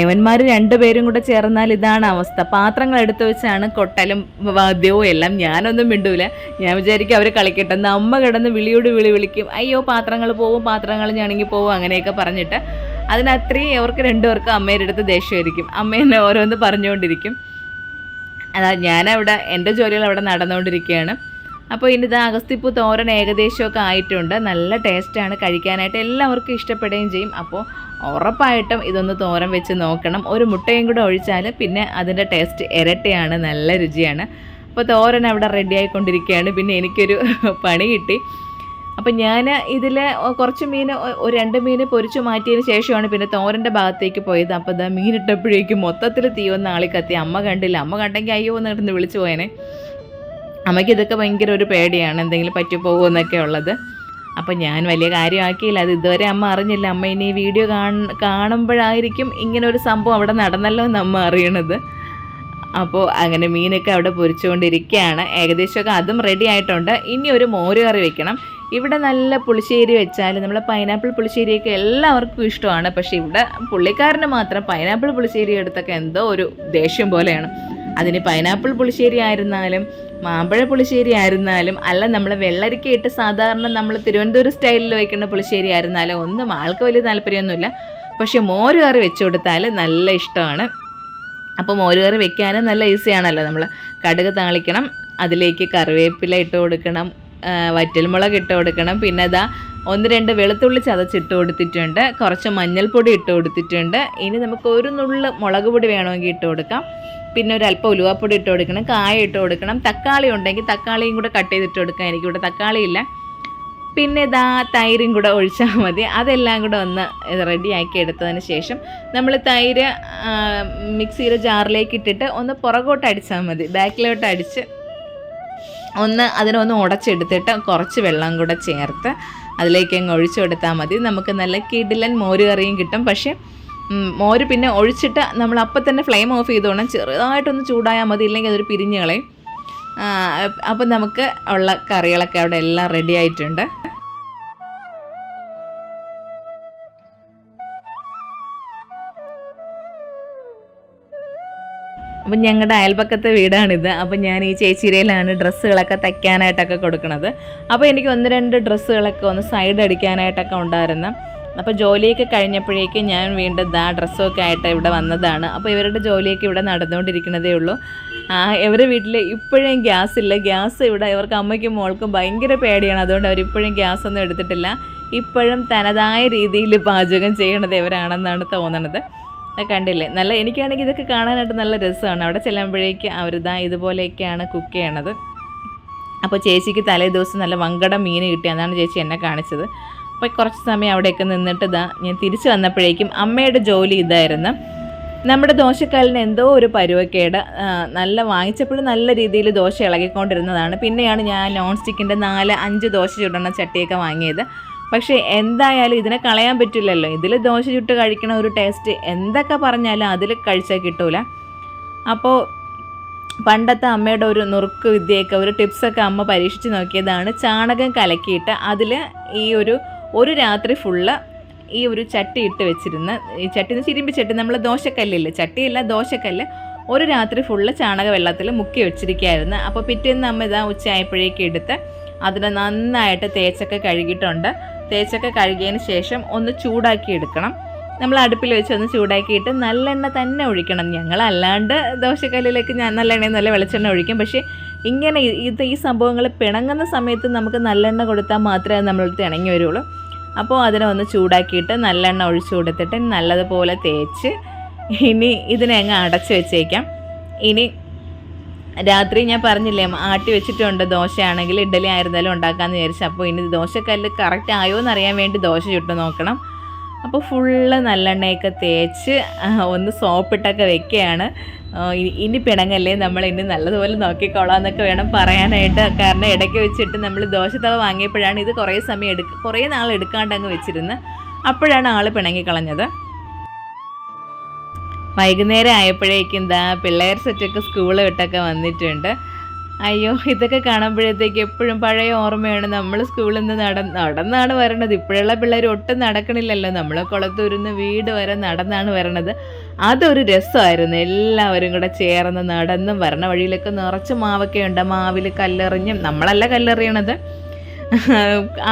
Speaker 1: ഏവന്മാർ രണ്ടുപേരും കൂടെ ചേർന്നാൽ ഇതാണ് അവസ്ഥ. പാത്രങ്ങൾ എടുത്തു വെച്ചാണ് കൊട്ടലും വാദ്യവും എല്ലാം. ഞാനൊന്നും മിണ്ടൂല. ഞാൻ വിചാരിക്കും അവർ കളിക്കട്ടെ. അമ്മ കിടന്ന് വിളിയോട് വിളി വിളിക്കും. അയ്യോ പാത്രങ്ങൾ പോവും പാത്രങ്ങൾ ഞാണെങ്കിൽ പോവും അങ്ങനെയൊക്കെ പറഞ്ഞിട്ട് അതിനത്രയും അവർക്ക് രണ്ടുപേർക്കും അമ്മയുടെ അടുത്ത് ദേഷ്യമായിരിക്കും. അമ്മേനെ ഓരോന്ന് പറഞ്ഞുകൊണ്ടിരിക്കും. അതാ ഞാനവിടെ എന്റെ ജോലികൾ അവിടെ നടന്നുകൊണ്ടിരിക്കുകയാണ്. അപ്പോൾ ഇനി ഇത് അഗസ്തിപ്പൂ തോരൻ ഏകദേശമൊക്കെ ആയിട്ടുണ്ട്. നല്ല ടേസ്റ്റാണ് കഴിക്കാനായിട്ട് എല്ലാവർക്കും ഇഷ്ടപ്പെടുകയും ചെയ്യും. അപ്പോൾ ഉറപ്പായിട്ടും ഇതൊന്ന് തോരൻ വെച്ച് നോക്കണം. ഒരു മുട്ടയും കൂടെ ഒഴിച്ചാൽ പിന്നെ അതിന്റെ ടേസ്റ്റ് ഇരട്ടിയാണ്. നല്ല രുചിയാണ്. അപ്പോൾ തോരൻ അവിടെ റെഡി ആയിക്കൊണ്ടിരിക്കുകയാണ്. പിന്നെ എനിക്കൊരു പണി കിട്ടി. അപ്പം ഞാൻ ഇതിൽ കുറച്ച് മീൻ ഒരു രണ്ട് മീൻ പൊരിച്ചു മാറ്റിയതിന് ശേഷമാണ് പിന്നെ തോരന്റെ ഭാഗത്തേക്ക് പോയത്. അപ്പോൾ ഇതാ മീനിട്ടപ്പോഴേക്കും മൊത്തത്തിൽ തീ വന്ന് ആളിക്കത്തി. കത്തി അമ്മ കണ്ടില്ല. അമ്മ കണ്ടെങ്കിൽ അയ്യോ എന്ന് കിടന്ന് വിളിച്ചു പോയേനെ. അമ്മയ്ക്ക് ഇതൊക്കെ ഭയങ്കര ഒരു പേടിയാണ് എന്തെങ്കിലും പറ്റിപ്പോകുമോ എന്നൊക്കെ ഉള്ളത്. അപ്പം ഞാൻ വലിയ കാര്യമാക്കിയില്ല അത് ഇതുവരെ അമ്മ അറിഞ്ഞില്ല. അമ്മ ഇനി ഈ വീഡിയോ കാണ കാണുമ്പോഴായിരിക്കും ഇങ്ങനെ ഒരു സംഭവം അവിടെ നടന്നല്ലോ എന്ന് അമ്മ അറിയണത്. അപ്പോൾ അങ്ങനെ മീനൊക്കെ അവിടെ പൊരിച്ചുകൊണ്ടിരിക്കുകയാണ്. ഏകദേശമൊക്കെ അതും റെഡി ആയിട്ടുണ്ട്. ഇനി ഒരു മോര് കറി വെക്കണം. ഇവിടെ നല്ല പുളിശ്ശേരി വെച്ചാൽ നമ്മൾ പൈനാപ്പിൾ പുളിശ്ശേരിയൊക്കെ എല്ലാവർക്കും ഇഷ്ടമാണ്. പക്ഷേ ഇവിടെ പുള്ളിക്കാരന് മാത്രം പൈനാപ്പിൾ പുളിശ്ശേരി എടുത്തൊക്കെ എന്തോ ഒരു ദേഷ്യം പോലെയാണ്. അതിന് പൈനാപ്പിൾ പുളിശ്ശേരി ആയിരുന്നാലും മാമ്പഴ പുളിശ്ശേരി ആയിരുന്നാലും അല്ല നമ്മൾ വെള്ളരിക്ക ഇട്ട് സാധാരണ നമ്മൾ തിരുവനന്തപുരം സ്റ്റൈലിൽ വയ്ക്കുന്ന പുളിശ്ശേരി ആയിരുന്നാലും ഒന്നും ആൾക്ക് വലിയ താല്പര്യമൊന്നുമില്ല. പക്ഷെ മോര് കറി വെച്ചു കൊടുത്താൽ നല്ല ഇഷ്ടമാണ്. അപ്പോൾ മോര് കറി വെക്കാനും നല്ല ഈസിയാണല്ലോ നമ്മൾ കടുക് താളിക്കണം അതിലേക്ക് കറിവേപ്പില ഇട്ട് കൊടുക്കണം വറ്റൽമുളക് ഇട്ട് കൊടുക്കണം. പിന്നെ അതാ ഒന്ന് രണ്ട് വെളുത്തുള്ളി ചതച്ചിട്ട് കൊടുത്തിട്ടുണ്ട് കുറച്ച് മഞ്ഞൾപ്പൊടി ഇട്ട് കൊടുത്തിട്ടുണ്ട്. ഇനി നമുക്ക് ഒരു നുള്ള് മുളക് പൊടി വേണമെങ്കിൽ ഇട്ട് കൊടുക്കാം. പിന്നെ ഒരു അല്പം ഉലുവാപ്പൊടി ഇട്ട് കൊടുക്കണം കായ ഇട്ട് കൊടുക്കണം. തക്കാളി ഉണ്ടെങ്കിൽ തക്കാളിയും കൂടെ കട്ട് ചെയ്തിട്ട് കൊടുക്കാം. എനിക്കിവിടെ തക്കാളി ഇല്ല. പിന്നെ ഇതാ തൈരും കൂടെ ഒഴിച്ചാൽ മതി. അതെല്ലാം കൂടെ ഒന്ന് റെഡിയാക്കി എടുത്തതിന് ശേഷം നമ്മൾ തൈര് മിക്സിയുടെ ജാറിലേക്ക് ഇട്ടിട്ട് ഒന്ന് പുറകോട്ട് അടിച്ചാൽ മതി. ബാക്കിലോട്ട് അടിച്ച് ഒന്ന് അതിനൊന്ന് ഉടച്ചെടുത്തിട്ട് കുറച്ച് വെള്ളം കൂടെ ചേർത്ത് അതിലേക്ക് അങ്ങ് ഒഴിച്ചു കൊടുത്താൽ മതി. നമുക്ക് നല്ല കിടിലൻ മോരുകറിയും കിട്ടും. പക്ഷേ മോര് പിന്നെ ഒഴിച്ചിട്ട് നമ്മൾ അപ്പം തന്നെ ഫ്ലെയിം ഓഫ് ചെയ്തോണം ചെറുതായിട്ടൊന്ന് ചൂടായാൽ മതി ഇല്ലെങ്കിൽ അതൊരു പിരിഞ്ഞ് കളയും. അപ്പം നമുക്ക് ഉള്ള കറികളൊക്കെ അവിടെ എല്ലാം റെഡി ആയിട്ടുണ്ട്. അപ്പം ഞങ്ങളുടെ അയൽപക്കത്തെ വീടാണിത്. അപ്പം ഞാൻ ഈ ചേച്ചിരയിലാണ് ഡ്രസ്സുകളൊക്കെ തയ്ക്കാനായിട്ടൊക്കെ കൊടുക്കുന്നത് അപ്പോൾ എനിക്ക് ഒന്ന് രണ്ട് ഡ്രസ്സുകളൊക്കെ ഒന്ന് സൈഡ് അടിക്കാനായിട്ടൊക്കെ ഉണ്ടായിരുന്നു. അപ്പോൾ ജോലിയൊക്കെ കഴിഞ്ഞപ്പോഴേക്ക് ഞാൻ വീണ്ടും ദാ ഡ്രസ്സൊക്കെ ആയിട്ട് ഇവിടെ വന്നതാണ്. അപ്പോൾ ഇവരുടെ ജോലിയൊക്കെ ഇവിടെ നടന്നുകൊണ്ടിരിക്കുന്നതേ ഉള്ളൂ. ഇവരുടെ വീട്ടിൽ ഇപ്പോഴും ഗ്യാസ് ഇല്ല. ഗ്യാസ് ഇവിടെ ഇവർക്ക് അമ്മയ്ക്കും മോൾക്കും ഭയങ്കര പേടിയാണ്. അതുകൊണ്ട് അവർ ഇപ്പോഴും ഗ്യാസ് ഒന്നും എടുത്തിട്ടില്ല. ഇപ്പോഴും തനതായ രീതിയിൽ പാചകം ചെയ്യണത് ഇവരാണെന്നാണ് തോന്നണത്. കണ്ടില്ലേ? നല്ല എനിക്കാണെങ്കിൽ ഇതൊക്കെ കാണാനായിട്ട് നല്ല രസമാണ്. അവിടെ ചെല്ലുമ്പോഴേക്ക് അവരിതാ ഇതുപോലെയൊക്കെയാണ് കുക്ക് ചെയ്യണത്. അപ്പോൾ ചേച്ചിക്ക് തലേ ദിവസം നല്ല വങ്കട മീൻ കിട്ടി. അതാണ് ചേച്ചി എന്നെ കാണിച്ചത്. അപ്പോൾ കുറച്ച് സമയം അവിടെയൊക്കെ നിന്നിട്ട് ഇതാ ഞാൻ തിരിച്ചു വന്നപ്പോഴേക്കും അമ്മയുടെ ജോലി ഇതായിരുന്നു. നമ്മുടെ ദോശക്കാലിന് എന്തോ ഒരു പരുവക്കേട് നല്ല വാങ്ങിച്ചപ്പോഴും നല്ല രീതിയിൽ ദോശ ഇളകിക്കൊണ്ടിരുന്നതാണ്. പിന്നെയാണ് ഞാൻ നോൺ സ്റ്റിക്കിന്റെ നാല് അഞ്ച് ദോശ ചുടണ ചട്ടിയൊക്കെ വാങ്ങിയത്. പക്ഷേ എന്തായാലും ഇതിനെ കളയാൻ പറ്റില്ലല്ലോ. ഇതിൽ ദോശ ചുട്ട് കഴിക്കണ ഒരു ടേസ്റ്റ് എന്തൊക്കെ പറഞ്ഞാലും അതിൽ കഴിച്ചാൽ കിട്ടൂല. അപ്പോൾ പണ്ടത്തെ അമ്മയുടെ ഒരു നുറുക്ക് വിദ്യയൊക്കെ ഒരു ടിപ്സൊക്കെ അമ്മ പരീക്ഷിച്ച് നോക്കിയതാണ്. ചാണകം കലക്കിയിട്ട് അതിൽ ഈ ഒരു ഒരു രാത്രി ഫുള്ള് ഈ ഒരു ചട്ടി ഇട്ട് വെച്ചിരുന്ന ഈ ചട്ടി ചിരിമ്പി ചട്ടി നമ്മൾ ദോശക്കല്ലില്ല? ചട്ടിയല്ല ദോശക്കല്ല്. ഒരു രാത്രി ഫുള്ള് ചാണക വെള്ളത്തിൽ മുക്കി വെച്ചിരിക്കുകയായിരുന്നു അപ്പോൾ പിറ്റേന്ന് അമ്മ ഇതാ ഉച്ചയായപ്പോഴേക്ക് എടുത്ത് അതിനെ നന്നായിട്ട് തേച്ചൊക്കെ കഴുകിയിട്ടുണ്ട്. തേച്ചൊക്കെ കഴുകിയതിന് ശേഷം ഒന്ന് ചൂടാക്കി എടുക്കണം. നമ്മൾ അടുപ്പിൽ വെച്ച് ഒന്ന് ചൂടാക്കിയിട്ട് നല്ലെണ്ണ തന്നെ ഒഴിക്കണം. ഞങ്ങൾ അല്ലാണ്ട് ദോശക്കല്ലിലേക്ക് ഞാൻ നല്ലെണ്ണയും നല്ല വെളിച്ചെണ്ണ ഒഴിക്കും. പക്ഷേ ഇങ്ങനെ ഇത് ഈ സംഭവങ്ങൾ പിണങ്ങുന്ന സമയത്ത് നമുക്ക് നല്ലെണ്ണ കൊടുത്താൽ മാത്രമേ നമ്മളടുത്ത് ഇണങ്ങി വരുള്ളൂ. അപ്പോൾ അതിനെ ഒന്ന് ചൂടാക്കിയിട്ട് നല്ലെണ്ണ ഒഴിച്ചു കൊടുത്തിട്ട് നല്ലതുപോലെ തേച്ച് ഇനി ഇതിനെ അങ്ങ് അടച്ച് വെച്ചേക്കാം. ഇനി രാത്രി ഞാൻ പറഞ്ഞില്ലേ ആട്ടി വെച്ചിട്ടുണ്ട് ദോശയാണെങ്കിൽ ഇഡ്ഡലി ആയിരുന്നാലും ഉണ്ടാക്കാമെന്ന് വിചാരിച്ചു. അപ്പോൾ ഇനി ദോശക്കല്ല് കറക്റ്റ് ആയോ എന്ന് അറിയാൻ വേണ്ടി ദോശ ചുട്ട് നോക്കണം. അപ്പോൾ ഫുള്ള് നല്ലെണ്ണയൊക്കെ തേച്ച് ഒന്ന് സോപ്പിട്ടൊക്കെ വെക്കുകയാണ്. ഇനി പിണങ്ങല്ലേ നമ്മൾ ഇനി നല്ലതുപോലെ നോക്കിക്കോളാം എന്നൊക്കെ വേണം പറയാനായിട്ട്. കാരണം ഇടയ്ക്ക് വെച്ചിട്ട് നമ്മൾ ദോശത്തവ വാങ്ങിയപ്പോഴാണ് ഇത് കുറേ സമയം എടുക്ക കുറേ നാൾ എടുക്കാണ്ട് അങ്ങ് വെച്ചിരുന്ന്. അപ്പോഴാണ് ആൾ പിണങ്ങിക്കളഞ്ഞത്. വൈകുന്നേരം ആയപ്പോഴേക്കും എന്താ പിള്ളേർ സെറ്റൊക്കെ സ്കൂൾ വിട്ടൊക്കെ വന്നിട്ടുണ്ട്. അയ്യോ ഇതൊക്കെ കാണുമ്പോഴത്തേക്ക് എപ്പോഴും പഴയ ഓർമ്മയാണ്. നമ്മൾ സ്കൂളിൽ നിന്ന് നട നടന്നാണ് വരണത്. ഇപ്പോഴുള്ള പിള്ളേർ ഒട്ടും നടക്കണില്ലല്ലോ. നമ്മൾ കുളത്തൂരിന്ന് വീട് വരെ നടന്നാണ് വരണത്. അതൊരു രസമായിരുന്നു. എല്ലാവരും കൂടെ ചേർന്ന് നടന്നും വരണ വഴിയിലൊക്കെ നിറച്ച് മാവൊക്കെ ഉണ്ട് മാവിൽ കല്ലെറിഞ്ഞും നമ്മളല്ല കല്ലെറിയണത്.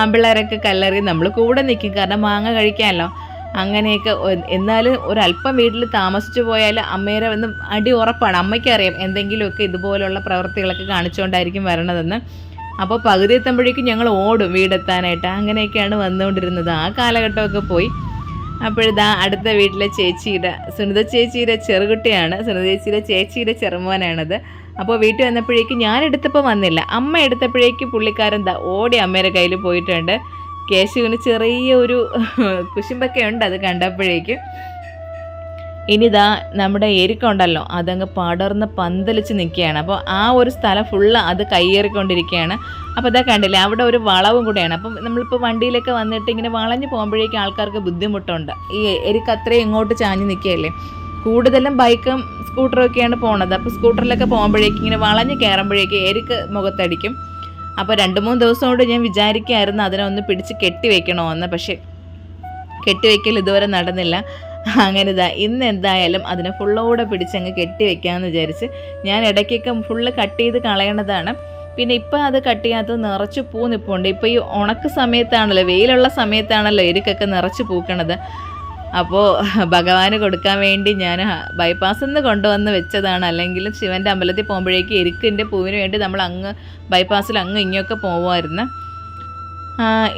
Speaker 1: ആമ്പിള്ളേരൊക്കെ കല്ലെറി നമ്മൾ കൂടെ നിൽക്കും കാരണം മാങ്ങ കഴിക്കാമല്ലോ. അങ്ങനെയൊക്കെ എന്നാലും ഒരല്പം വീട്ടിൽ താമസിച്ചു പോയാൽ അമ്മേരെ വന്ന് അടി ഉറപ്പാണ്. അമ്മയ്ക്കറിയാം എന്തെങ്കിലുമൊക്കെ ഇതുപോലുള്ള പ്രവൃത്തികളൊക്കെ കാണിച്ചുകൊണ്ടായിരിക്കും വരണതെന്ന്. അപ്പോൾ പകുതി എത്തുമ്പോഴേക്കും ഞങ്ങൾ ഓടും വീടെത്താനായിട്ട്. അങ്ങനെയൊക്കെയാണ് വന്നുകൊണ്ടിരുന്നത്. ആ കാലഘട്ടമൊക്കെ പോയി. അപ്പോഴിതാ അടുത്ത വീട്ടിലെ ചേച്ചിയുടെ സുനിത ചേച്ചിയുടെ ചെറുകുട്ടിയാണ്. സുനിത ചേച്ചിയുടെ ചേച്ചിയുടെ ചെറുമോനാണത്. അപ്പോൾ വീട്ടിൽ വന്നപ്പോഴേക്കും ഞാൻ എടുത്തപ്പോൾ വന്നില്ല. അമ്മ എടുത്തപ്പോഴേക്കും പുള്ളിക്കാരൻ ദാ ഓടി അമ്മയുടെ കയ്യിൽ പോയിട്ടുണ്ട്. കേശുവിന് ചെറിയ ഒരു കുശുമ്പൊക്കെ ഉണ്ട് അത് കണ്ടപ്പോഴേക്കും. ഇനിതാ നമ്മുടെ എരിക്കുണ്ടല്ലോ അതങ്ങ് പടർന്ന് പന്തലിച്ച് നിൽക്കുകയാണ്. അപ്പോൾ ആ ഒരു സ്ഥലം ഫുള്ള് അത് കയ്യേറിക്കൊണ്ടിരിക്കുകയാണ്. അപ്പോൾ ഇതാ കണ്ടില്ലേ അവിടെ ഒരു വളവും കൂടെയാണ്. അപ്പം നമ്മളിപ്പോൾ വണ്ടിയിലൊക്കെ വന്നിട്ട് ഇങ്ങനെ വളഞ്ഞു പോകുമ്പോഴേക്കും ആൾക്കാർക്ക് ബുദ്ധിമുട്ടുണ്ട്. ഈ എരിക്ക് അത്രയും ഇങ്ങോട്ട് ചാഞ്ഞ് നിൽക്കുകയല്ലേ? കൂടുതലും ബൈക്കും സ്കൂട്ടറും ഒക്കെയാണ് പോണത്. അപ്പോൾ സ്കൂട്ടറിലൊക്കെ പോകുമ്പോഴേക്കും ഇങ്ങനെ വളഞ്ഞ് കയറുമ്പോഴേക്കും എരിക്ക് മുഖത്തടിക്കും. അപ്പോൾ രണ്ട് മൂന്ന് ദിവസം കൊണ്ട് ഞാൻ വിചാരിക്കുമായിരുന്നു അതിനെ ഒന്ന് പിടിച്ച് കെട്ടി വെക്കണമെന്ന് പക്ഷേ കെട്ടിവെക്കൽ ഇതുവരെ നടന്നില്ല. അങ്ങനെ ഇതാ ഇന്ന് എന്തായാലും അതിനെ ഫുള്ളോടെ പിടിച്ചങ്ങ് കെട്ടി വെക്കാമെന്ന് വിചാരിച്ച് ഞാൻ ഇടയ്ക്കൊക്കെ ഫുള്ള് കട്ട് ചെയ്ത് കളയേണ്ടതാണ് പിന്നെ ഇപ്പം അത് കട്ട് ചെയ്യാത്തത് നിറച്ച് പൂ നിൽപ്പുണ്ട് ഇപ്പോൾ ഈ ഉണക്ക് സമയത്താണല്ലോ വെയിലുള്ള സമയത്താണല്ലോ എരിക്കൊക്കെ നിറച്ച് പൂക്കണത്. അപ്പോൾ ഭഗവാന് കൊടുക്കാൻ വേണ്ടി ഞാൻ ബൈപ്പാസിൽ നിന്ന് കൊണ്ടുവന്ന് വെച്ചതാണ്. അല്ലെങ്കിൽ ശിവന്റെ അമ്പലത്തിൽ പോകുമ്പോഴേക്ക് എരിക്കിന്റെ പൂവിന് വേണ്ടി നമ്മൾ അങ്ങ് ബൈപ്പാസിൽ അങ്ങ് ഇങ്ങൊക്കെ പോകുമായിരുന്നു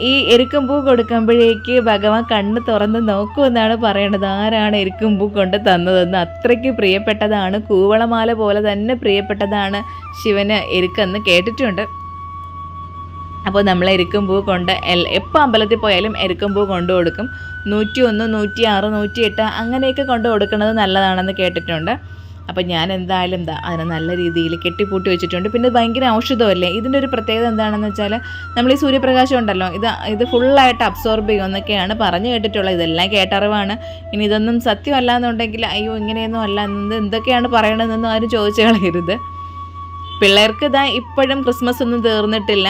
Speaker 1: ഈ എരുക്കും പൂ കൊടുക്കുമ്പോഴേക്ക് ഭഗവാൻ കണ്ണ് തുറന്ന് നോക്കുമെന്നാണ് പറയണത് ആരാണ് എരുക്കും പൂ കൊണ്ട് തന്നതെന്ന്? അത്രയ്ക്ക് പ്രിയപ്പെട്ടതാണ്. കൂവളമാല പോലെ തന്നെ പ്രിയപ്പെട്ടതാണ് ശിവന് എരുക്കെന്ന് കേട്ടിട്ടുണ്ട്. അപ്പോൾ നമ്മൾ എരുക്കും പൂ കൊണ്ട് എപ്പോൾ അമ്പലത്തിൽ പോയാലും എരുക്കും പൂ കൊണ്ടു കൊടുക്കും. നൂറ്റി ഒന്ന് നൂറ്റി ആറ് നൂറ്റി എട്ട് അങ്ങനെയൊക്കെ കൊണ്ട് കൊടുക്കുന്നത് നല്ലതാണെന്ന് കേട്ടിട്ടുണ്ട്. അപ്പോൾ ഞാൻ എന്തായാലും എന്താ അതിനെ നല്ല രീതിയിൽ കെട്ടിപ്പൂട്ടി വെച്ചിട്ടുണ്ട്. പിന്നെ ഭയങ്കര ഔഷധമല്ലേ? ഇതിന്റെ ഒരു പ്രത്യേകത എന്താണെന്ന് വെച്ചാൽ നമ്മൾ ഈ സൂര്യപ്രകാശം ഉണ്ടല്ലോ ഇത് ഇത് ഫുള്ളായിട്ട് അബ്സോർബ് ചെയ്യുമെന്നൊക്കെയാണ് പറഞ്ഞു കേട്ടിട്ടുള്ളത്. ഇതെല്ലാം കേട്ടറിവാണ്. ഇനി ഇതൊന്നും സത്യമല്ല എന്നുണ്ടെങ്കിൽ അയ്യോ ഇങ്ങനെയൊന്നും അല്ല എന്ത് എന്തൊക്കെയാണ് പറയണതെന്നൊന്നും ആരും ചോദിച്ചു കളയരുത്. പിള്ളേർക്ക് ഇതാ ഇപ്പോഴും ക്രിസ്മസ് ഒന്നും തീർന്നിട്ടില്ല.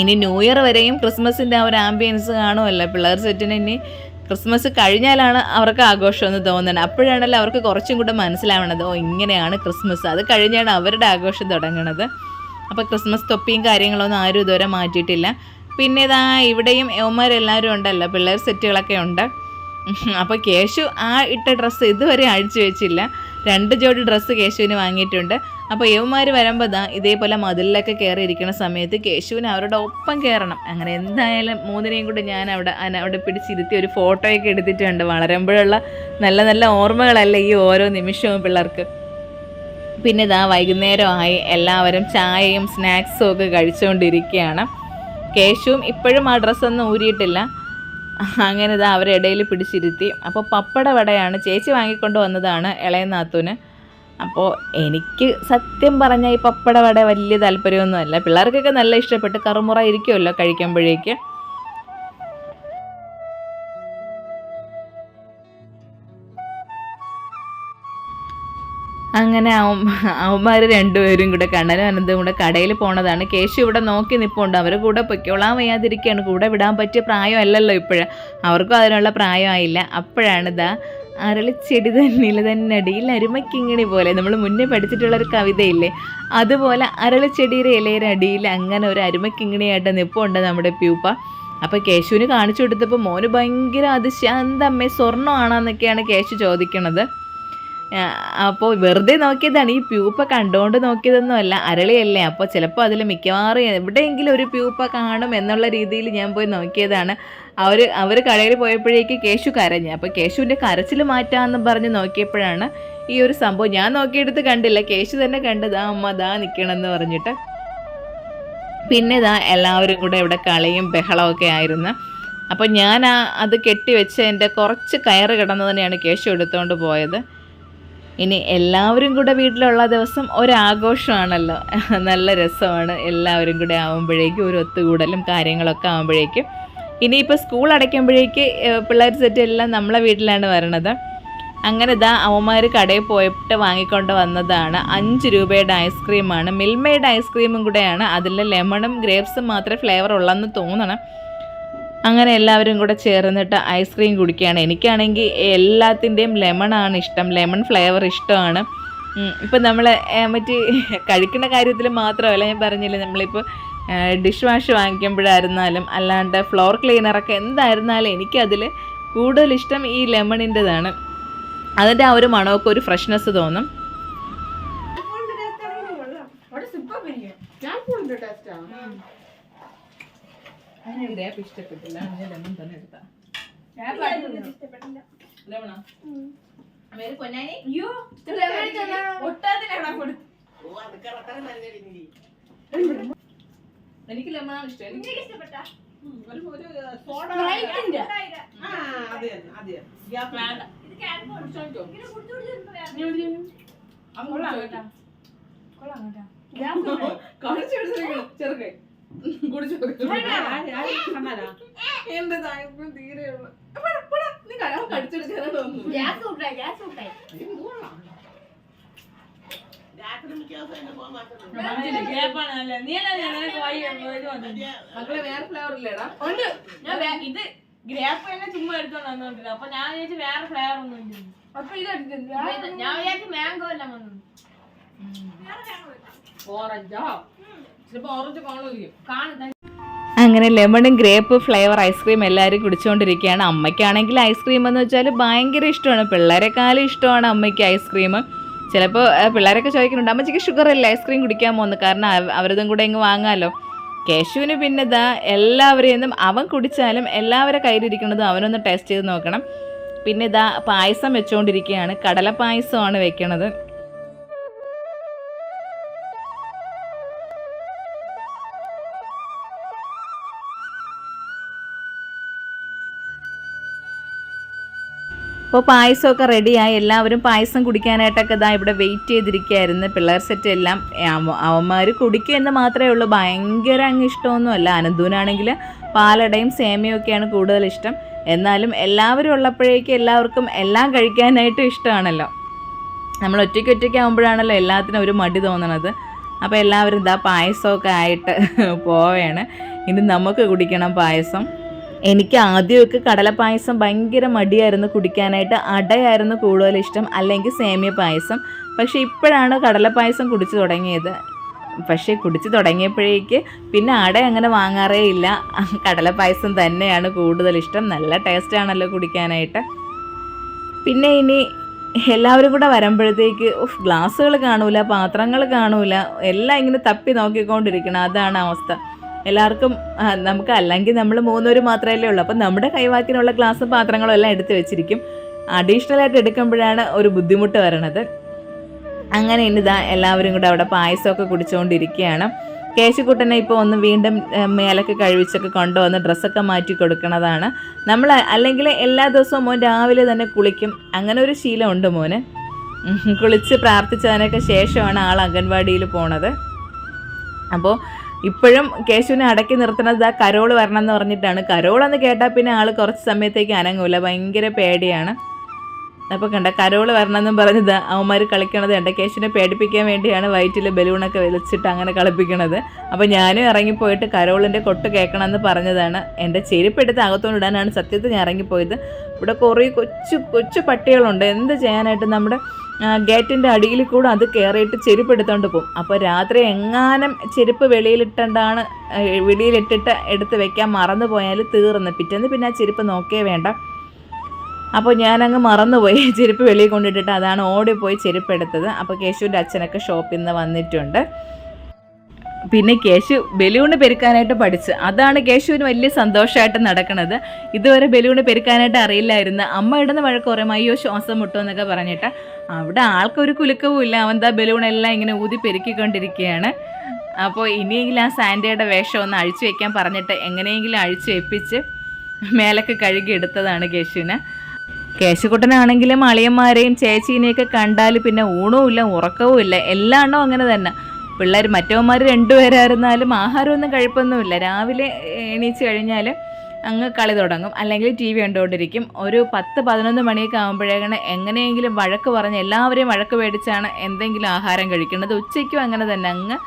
Speaker 1: ഇനി ന്യൂ ഇയർ വരെയും ക്രിസ്മസിന്റെ ആ ഒരു ആംബിയൻസ് കാണുമല്ലോ പിള്ളേർ സെറ്റിന് ഇനി. ക്രിസ്മസ് കഴിഞ്ഞാലാണ് അവർക്ക് ആഘോഷം എന്ന് തോന്നുന്നത്. അപ്പോഴാണല്ലോ അവർക്ക് കുറച്ചും കൂടെ മനസ്സിലാവണത്. ഓ ഇങ്ങനെയാണ് ക്രിസ്മസ്. അത് കഴിഞ്ഞാണ് അവരുടെ ആഘോഷം തുടങ്ങണത്. അപ്പോൾ ക്രിസ്മസ് തൊപ്പിയും കാര്യങ്ങളൊന്നും ആരും ഇതുവരെ മാറ്റിയിട്ടില്ല. പിന്നെ ഇതാ ഇവിടെയും യവന്മാരെല്ലാവരും ഉണ്ടല്ലോ. പിള്ളേർ സെറ്റുകളൊക്കെ ഉണ്ട്. അപ്പോൾ കേശു ആ ഇട്ട ഡ്രസ്സ് ഇതുവരെ അഴിച്ചു വെച്ചില്ല. രണ്ട് ജോഡി ഡ്രസ്സ് കേശുവിന് വാങ്ങിയിട്ടുണ്ട്. അപ്പോൾ യവന്മാർ വരുമ്പോൾ ദാ ഇതേപോലെ മതിലിലൊക്കെ കയറി ഇരിക്കുന്ന സമയത്ത് കേശുവിന് അവരുടെ ഒപ്പം കയറണം അങ്ങനെ എന്തായാലും മൂന്നിനെയും കൂടി ഞാൻ അവിടെ അവിടെ പിടിച്ചിരുത്തി ഒരു ഫോട്ടോയൊക്കെ എടുത്തിട്ടുണ്ട് വളരുമ്പോഴുള്ള നല്ല നല്ല ഓർമ്മകളല്ലേ ഈ ഓരോ നിമിഷവും പിള്ളേർക്ക്. പിന്നെ ഇതാ വൈകുന്നേരമായി എല്ലാവരും ചായയും സ്നാക്സും ഒക്കെ കഴിച്ചുകൊണ്ടിരിക്കുകയാണ് കേശുവും ഇപ്പോഴും ആ ഡ്രസ്സൊന്നും ഊരിയിട്ടില്ല. അങ്ങനെ ഇതാ അവരെ ഇടയിൽ പിടിച്ചിരുത്തി. അപ്പോൾ പപ്പട വടയാണ് ചേച്ചി വാങ്ങിക്കൊണ്ട് വന്നതാണ് ഇളയ നാത്തൂന് അപ്പോൾ എനിക്ക് സത്യം പറഞ്ഞാൽ ഈ പപ്പട വട വലിയ താല്പര്യമൊന്നുമല്ല. പിള്ളേർക്കൊക്കെ നല്ല ഇഷ്ടപ്പെട്ട് കറുമുറ ഇരിക്കുമല്ലോ കഴിക്കുമ്പോഴേക്ക്. അങ്ങനെ അവന് അവന്മാർ രണ്ടുപേരും കൂടെ കണ്ണനും അനന്തവും കൂടെ കടയിൽ പോണതാണ്. കേശു ഇവിടെ നോക്കി നിൽപ്പുണ്ട് അവർ കൂടെ പൊയ്ക്കോളാൻ വയ്യാതിരിക്കുകയാണ് കൂടെ വിടാൻ പറ്റിയ പ്രായമല്ലല്ലോ ഇപ്പോഴും. അവർക്കും അതിനുള്ള പ്രായമായില്ല. അപ്പോഴാണ് ഇതാ അരളിച്ചെടി തന്നിൽ തന്നടിയിൽ അരുമക്കിങ്ങിണി പോലെ നമ്മൾ മുന്നേ പഠിച്ചിട്ടുള്ളൊരു കവിതയില്ലേ? അതുപോലെ അരളിച്ചെടിയുടെ ഇലയുടെ അടിയിൽ അങ്ങനെ ഒരു അരുമക്കിങ്ങിണിയായിട്ട് നിപ്പുണ്ട് നമ്മുടെ പ്യൂപ്പ. അപ്പോൾ കേശുവിന് കാണിച്ചു കൊടുത്തപ്പോൾ മോന് ഭയങ്കര അതിശാന്തമ്മേ സ്വർണമാണെന്നൊക്കെയാണ് കേശു ചോദിക്കണത്. അപ്പോൾ വെറുതെ നോക്കിയതാണ്. ഈ പ്യൂപ്പ കണ്ടുകൊണ്ട് നോക്കിയതൊന്നുമല്ല അരളിയല്ലേ? അപ്പോൾ ചിലപ്പോൾ അതിൽ മിക്കവാറും എവിടെയെങ്കിലും ഒരു പ്യൂപ്പ കാണും എന്നുള്ള രീതിയിൽ ഞാൻ പോയി നോക്കിയതാണ്. അവർ അവർ കടയിൽ പോയപ്പോഴേക്ക് കേശു കരഞ്ഞു. അപ്പോൾ കേശുവിന്റെ കരച്ചിൽ മാറ്റാമെന്ന് പറഞ്ഞ് നോക്കിയപ്പോഴാണ് ഈ ഒരു സംഭവം. ഞാൻ നോക്കിയെടുത്ത് കണ്ടില്ല. കേശു തന്നെ കണ്ടതാ അമ്മ ദാ നിൽക്കണമെന്ന് പറഞ്ഞിട്ട്. പിന്നെ ഇതാ എല്ലാവരും കൂടെ ഇവിടെ കളിയും ബഹളമൊക്കെ ആയിരുന്നു. അപ്പോൾ ഞാൻ ആ അത് കെട്ടിവെച്ച് എന്റെ കുറച്ച് കയറ് കിടന്നു തന്നെയാണ് കേശു എടുത്തുകൊണ്ട് പോയത്. ഇനി എല്ലാവരും കൂടെ വീട്ടിലുള്ള ദിവസം ഒരാഘോഷമാണല്ലോ. നല്ല രസമാണ്. എല്ലാവരും കൂടെ ആകുമ്പോഴേക്കും ഒരു ഒത്തുകൂടലും കാര്യങ്ങളൊക്കെ ആകുമ്പോഴേക്കും ഇനിയിപ്പോൾ സ്കൂൾ അടയ്ക്കുമ്പോഴേക്ക് പിള്ളേർ സെറ്റ് എല്ലാം നമ്മളെ വീട്ടിലാണ് വരണത്. അങ്ങനെ ഇതാ അവന്മാർ കടയിൽ പോയിട്ട് വാങ്ങിക്കൊണ്ട് വന്നതാണ്. അഞ്ച് രൂപയുടെ ഐസ്ക്രീമാണ് മിൽമയുടെ ഐസ്ക്രീമും കൂടെയാണ്. അതിൽ ലെമണും ഗ്രേപ്സും മാത്രമേ ഫ്ലേവർ ഉള്ളെന്ന് തോന്നണം. അങ്ങനെ എല്ലാവരും കൂടെ ചേർന്നിട്ട് ഐസ്ക്രീം കുടിക്കുകയാണ്. എനിക്കാണെങ്കിൽ എല്ലാത്തിന്റെയും ലെമണാണ് ഇഷ്ടം. ലെമൺ ഫ്ലേവർ ഇഷ്ടമാണ്. ഇപ്പം നമ്മൾ മറ്റേ കഴിക്കുന്ന കാര്യത്തിൽ മാത്രമല്ല ഞാൻ പറഞ്ഞില്ലേ? നമ്മളിപ്പോൾ ഡിഷ് വാഷ് വാങ്ങിക്കുമ്പോഴായിരുന്നാലും അല്ലാണ്ട് ഫ്ലോർ ക്ലീനറൊക്കെ എന്തായിരുന്നാലും എനിക്കതിൽ കൂടുതൽ ഇഷ്ടം ഈ ലെമണിന്റെതാണ്. അതിന്റെ ആ ഒരു മണമൊക്കെ ഒരു ഫ്രഷ്നെസ് തോന്നും. ഇഷ്ടപ്പെട്ടില്ല. ലെമൺ തന്നെ എടുത്താ. ലെമണോ മേരി പൊന്നാനി? എനിക്ക് ലെമണാണ് ഇഷ്ടം എനിക്ക് ഉം, ഒരു ഒരു സോഡ വേണ്ട കുടിച്ചോളിക്കോ. അവൻ കുടിച്ചോ. കാണിച്ചു കൊടുത്തിരിക്കുന്നു, ചെറുക്കൻ. കുടിച്ചു നോക്ക്. എന്റെ തായ്പ തീരെ ഉള്ളു. എപ്പോഴാ, എപ്പോഴാ? നീ തോന്നുന്നു. അയ്യോ, ഇത് കൊള്ളാം. മക്കളെ വേറെ ഫ്ലേവർ ഇല്ലേടാ?
Speaker 2: ഉണ്ട്. ഞാൻ ഇത് ഗ്രേപ്പ് തന്നെ ചുമ്മാ എടുത്തോണ്ട് വന്നോണ്ടിരുന്നു അപ്പൊ ഞാൻ വിചാരിച്ചു വേറെ ഫ്ലേവർ ഒന്നും ഇല്ല
Speaker 3: അപ്പൊ ഇത്
Speaker 2: ഞാൻ വിചാരിച്ചു മാംഗോ എല്ലാം വന്നു.
Speaker 3: ഓറഞ്ചോ
Speaker 1: ചിലപ്പോ ഓറഞ്ച് കാണുമായിരിക്കും
Speaker 2: കാണുന്ന
Speaker 1: അങ്ങനെ ലെമണും ഗ്രേപ്പ് ഫ്ലേവർ ഐസ്ക്രീം എല്ലാവരും കുടിച്ചുകൊണ്ടിരിക്കുകയാണ് അമ്മയ്ക്കാണെങ്കിൽ ഐസ്ക്രീം എന്ന് വെച്ചാൽ ഭയങ്കര ഇഷ്ടമാണ്. പിള്ളേരെക്കാളും ഇഷ്ടമാണ് അമ്മയ്ക്ക് ഐസ്ക്രീം ചിലപ്പോൾ പിള്ളേരൊക്കെ ചോദിക്കുന്നുണ്ട് അമ്മച്ചിക്ക് ഷുഗർ അല്ലേ? ഐസ്ക്രീം കുടിക്കാമോ? എന്ന്. കാരണം അവ- അവരതും കൂടെ ഇങ്ങ് വാങ്ങാമല്ലോ കേശുവിന് പിന്നെ ഇതാ എല്ലാവരെയും നിന്നും അവൻ കുടിച്ചാലും എല്ലാവരെ കയ്യിലിരിക്കുന്നതും അവനൊന്ന് ടേസ്റ്റ് ചെയ്ത് നോക്കണം. പിന്നെ ഇതാ പായസം വെച്ചുകൊണ്ടിരിക്കുകയാണ് കടല പായസമാണ് വെക്കണത്. അപ്പോൾ പായസമൊക്കെ റെഡിയായി. എല്ലാവരും പായസം കുടിക്കാനായിട്ടൊക്കെ ഇതാ ഇവിടെ വെയിറ്റ് ചെയ്തിരിക്കുകയായിരുന്നു. പിള്ളേർ സെറ്റ് എല്ലാം അവന്മാർ കുടിക്കുക എന്ന് മാത്രമേ ഉള്ളൂ. ഭയങ്കര അങ്ങ് ഇഷ്ടമൊന്നുമല്ല. അനന്തൂനാണെങ്കിൽ പാലടയും സേമയും ഒക്കെയാണ് കൂടുതൽ ഇഷ്ടം. എന്നാലും എല്ലാവരും ഉള്ളപ്പോഴേക്കും എല്ലാവർക്കും എല്ലാം കഴിക്കാനായിട്ട് ഇഷ്ടമാണല്ലോ. നമ്മൾ ഒറ്റയ്ക്ക് ഒറ്റയ്ക്ക് ആകുമ്പോഴാണല്ലോ എല്ലാത്തിനും ഒരു മടി തോന്നണത്. അപ്പോൾ എല്ലാവരും ഇതാ പായസമൊക്കെ ആയിട്ട് പോവുകയാണ്. ഇനി നമുക്ക് കുടിക്കണം പായസം. എനിക്ക് ആദ്യമൊക്കെ കടലപ്പായസം ഭയങ്കര മടിയായിരുന്നു കുടിക്കാനായിട്ട്. അടയായിരുന്നു കൂടുതൽ ഇഷ്ടം അല്ലെങ്കിൽ സേമിയ പായസം പക്ഷേ ഇപ്പോഴാണ് കടലപ്പായസം കുടിച്ചു തുടങ്ങിയത്. പക്ഷേ കുടിച്ചു തുടങ്ങിയപ്പോഴേക്ക് പിന്നെ അട അങ്ങനെ വാങ്ങാറേ ഇല്ല. കടലപ്പായസം തന്നെയാണ് കൂടുതൽ ഇഷ്ടം. നല്ല ടേസ്റ്റ് ആണല്ലോ കുടിക്കാനായിട്ട്. പിന്നെ ഇനി എല്ലാവരും കൂടെ വരുമ്പോഴത്തേക്ക് ഉഫ് ഗ്ലാസ്സുകൾ കാണൂല പാത്രങ്ങൾ കാണൂല എല്ലാം ഇങ്ങനെ തപ്പി നോക്കിക്കൊണ്ടിരിക്കണം. അതാണ് അവസ്ഥ. എല്ലാവർക്കും നമുക്ക് അല്ലെങ്കിൽ നമ്മൾ മൂന്നുപേര് മാത്രമല്ലേ ഉള്ളൂ. അപ്പം നമ്മുടെ കൈവാക്കിനുള്ള ഗ്ലാസ് പാത്രങ്ങളും എല്ലാം എടുത്ത് വെച്ചിരിക്കും. അഡീഷണൽ ആയിട്ട് എടുക്കുമ്പോഴാണ് ഒരു ബുദ്ധിമുട്ട് വരണത്. അങ്ങനെ ഇനിതാ എല്ലാവരും കൂടെ അവിടെ പായസമൊക്കെ കുടിച്ചുകൊണ്ടിരിക്കുകയാണ്. കേശുക്കുട്ടനെ ഇപ്പോൾ ഒന്ന് വീണ്ടും മേലൊക്കെ കഴിവിച്ചൊക്കെ കൊണ്ടുവന്ന് ഡ്രസ്സൊക്കെ മാറ്റി കൊടുക്കണതാണ്. നമ്മൾ അല്ലെങ്കിൽ എല്ലാ ദിവസവും മോൻ രാവിലെ തന്നെ കുളിക്കും. അങ്ങനെ ഒരു ശീലമുണ്ട് മോന്. കുളിച്ച് പ്രാർത്ഥിച്ചതിനൊക്കെ ശേഷമാണ് ആൾ അംഗൻവാടിയിൽ പോണത്. അപ്പോൾ ഇപ്പോഴും കേശുവിനെ അടക്കി നിർത്തുന്നത് ആ കരോൾ വരണം എന്ന് പറഞ്ഞിട്ടാണ്. കരോൾ എന്ന് കേട്ടാൽ പിന്നെ ആൾ കുറച്ച് സമയത്തേക്ക് അനങ്ങൂല ഭയങ്കര പേടിയാണ്. അപ്പോൾ കണ്ട കരോൾ വരണമെന്നും പറഞ്ഞത് അവന്മാർ കളിക്കണത് കണ്ട കേശുവിനെ പേടിപ്പിക്കാൻ വേണ്ടിയാണ് വയറ്റിൽ ബലൂണൊക്കെ വലിച്ചിട്ട് അങ്ങനെ കളിപ്പിക്കണത്. അപ്പോൾ ഞാനും ഇറങ്ങിപ്പോയിട്ട് കരോളിന്റെ കൊട്ട് കേൾക്കണമെന്ന് പറഞ്ഞതാണ്. എന്റെ ചെരുപ്പെടുത്ത് അകത്തോണ്ട് ഇടാനാണ് സത്യത്തിൽ ഞാൻ ഇറങ്ങിപ്പോയത്. ഇവിടെ കുറേ കൊച്ചു കൊച്ചു പട്ടികളുണ്ട്. എന്ത് ചെയ്യാനായിട്ട് നമ്മുടെ ഗേറ്റിന്റെ അടിയിൽ കൂടെ അത് കയറിയിട്ട് ചെരുപ്പ് എടുത്തോണ്ട് പോകും അപ്പോൾ രാത്രി എങ്ങാനും ചെരുപ്പ് വെളിയിലിട്ടുണ്ടാണ് ഏഹ് വെളിയിലിട്ടിട്ട് എടുത്ത് വെക്കാൻ മറന്നു പോയാൽ തീർന്ന്. പിറ്റേന്ന് പിന്നെ ആ ചെരുപ്പ് നോക്കേ വേണ്ട. അപ്പോൾ ഞാനങ്ങ് മറന്നുപോയി. ചെരുപ്പ് വെളിയിൽ കൊണ്ടിട്ടിട്ട് അതാണ് ഓടിപ്പോയി ചെരുപ്പ് എടുത്തത്. അപ്പോൾ കേശുവിന്റെ അച്ഛനൊക്കെ ഷോപ്പിൽ നിന്ന് വന്നിട്ടുണ്ട്. പിന്നെ കേശു ബലൂണ് പെരുക്കാനായിട്ട് പഠിച്ച്. അതാണ് കേശുവിന് വലിയ സന്തോഷമായിട്ട് നടക്കുന്നത് ഇതുവരെ ബലൂണ് പെരുക്കാനായിട്ട് അറിയില്ലായിരുന്നു. അമ്മ ഇടുന്ന വഴക്ക് കുറേ അയ്യോ ശ്വാസം മുട്ടോ എന്നൊക്കെ പറഞ്ഞിട്ട്. അവിടെ ആൾക്കൊരു കുലുക്കവും ഇല്ല. ദാ ബലൂണെല്ലാം ഇങ്ങനെ ഊതി പെരുക്കിക്കൊണ്ടിരിക്കുകയാണ് അപ്പോൾ ഇനിയെങ്കിലും ആ സാൻഡയുടെ വേഷം ഒന്ന് അഴിച്ചു വെക്കാൻ പറഞ്ഞിട്ട് എങ്ങനെയെങ്കിലും അഴിച്ചു വെപ്പിച്ച് മേലൊക്കെ കഴുകി എടുത്തതാണ് കേശുവിന്. കേശുക്കുട്ടനാണെങ്കിലും അളിയന്മാരെയും ചേച്ചീനെയൊക്കെ കണ്ടാൽ പിന്നെ ഊണവും ഇല്ല ഉറക്കവും ഇല്ല. എല്ലാ എണ്ണവും അങ്ങനെ തന്നെ. പിള്ളേർ മറ്റവന്മാർ രണ്ടുപേരായിരുന്നാലും ആഹാരമൊന്നും കഴിപ്പൊന്നുമില്ല. രാവിലെ എണീച്ച് കഴിഞ്ഞാൽ അങ്ങ് കളി തുടങ്ങും. അല്ലെങ്കിൽ ടി വി കണ്ടുകൊണ്ടിരിക്കും. ഒരു പത്ത് പതിനൊന്ന് മണിയൊക്കെ ആകുമ്പോഴേക്കാണ് എങ്ങനെയെങ്കിലും വഴക്ക് പറഞ്ഞ് എല്ലാവരെയും വഴക്ക് മേടിച്ചാണ് എന്തെങ്കിലും ആഹാരം കഴിക്കേണ്ടത് ഉച്ചയ്ക്കും അങ്ങനെ തന്നെ. അങ്ങ്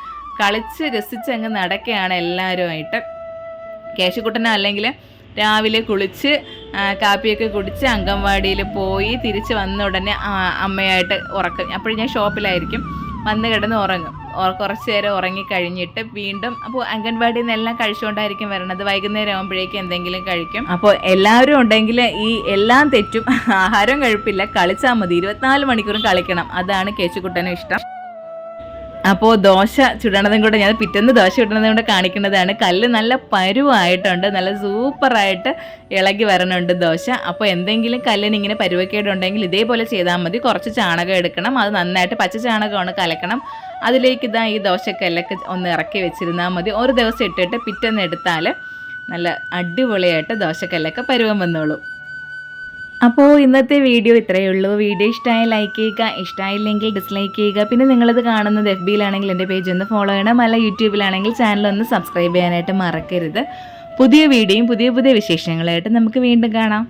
Speaker 1: കളിച്ച് രസിച്ച് അങ്ങ് നടക്കുകയാണ് എല്ലാവരുമായിട്ട്. കേശുക്കുട്ടനെ അല്ലെങ്കിൽ രാവിലെ കുളിച്ച് കാപ്പിയൊക്കെ കുടിച്ച് അംഗൻവാടിയിൽ പോയി തിരിച്ച് വന്ന ഉടനെ അമ്മയായിട്ട് ഉറക്കും. അപ്പോൾ ഞാൻ ഷോപ്പിലായിരിക്കും. വന്ന് കിടന്ന് ഉറങ്ങും. ഉറ- കുറച്ച് നേരം ഉറങ്ങിക്കഴിഞ്ഞിട്ട് വീണ്ടും അപ്പോൾ അംഗൻവാടിയിൽ നിന്നെല്ലാം കഴിച്ചുകൊണ്ടായിരിക്കും വരണത്. വൈകുന്നേരം ആകുമ്പോഴേക്കും എന്തെങ്കിലും കഴിക്കും. അപ്പോൾ എല്ലാവരും ഉണ്ടെങ്കിൽ ഈ എല്ലാം തെറ്റും ആഹാരം കഴിപ്പില്ല കളിച്ചാൽ മതി. ഇരുപത്തിനാല് മണിക്കൂറും കളിക്കണം. അതാണ് കേശുക്കുട്ടനും ഇഷ്ടം. അപ്പോൾ ദോശ ചുടണതും കൂടെ ഞാൻ പിറ്റേന്ന് ദോശ ചുടണതും കൂടെ കാണിക്കുന്നതാണ്. കല്ല് നല്ല പരുവായിട്ടുണ്ട്. നല്ല സൂപ്പറായിട്ട് ഇളകി വരണുണ്ട് ദോശ. അപ്പോൾ എന്തെങ്കിലും കല്ലിന് ഇങ്ങനെ പരുവക്കേടുണ്ടെങ്കിൽ ഇതേപോലെ ചെയ്താൽ മതി. കുറച്ച് ചാണകം എടുക്കണം. അത് നന്നായിട്ട് പച്ച ചാണകമാണ് കലക്കണം. അതിലേക്ക് ഇതാ ഈ ദോശക്കല്ലൊക്കെ ഒന്ന് ഇറക്കി വെച്ചിരുന്നാൽ മതി. ഒരു ദിവസം ഇട്ടിട്ട് പിറ്റേന്ന് എടുത്താൽ നല്ല അടിപൊളിയായിട്ട് ദോശക്കല്ലൊക്കെ പരുവം വന്നോളൂ. അപ്പോൾ ഇന്നത്തെ വീഡിയോ ഇത്രയേ ഉള്ളൂ. വീഡിയോ ഇഷ്ടമായി ലൈക്ക് ചെയ്യുക ഇഷ്ടമായില്ലെങ്കിൽ ഡിസ്ലൈക്ക് ചെയ്യുക. പിന്നെ നിങ്ങളിത് കാണുന്നത് എഫ് ബിയിലാണെങ്കിൽ എന്റെ പേജ് ഒന്ന് ഫോളോ ചെയ്യണം. അല്ല യൂട്യൂബിലാണെങ്കിൽ ചാനൽ ഒന്ന് സബ്സ്ക്രൈബ് ചെയ്യാനായിട്ട് മറക്കരുത്. പുതിയ വീഡിയോയും പുതിയ പുതിയ വിശേഷങ്ങളായിട്ട് നമുക്ക് വീണ്ടും കാണാം.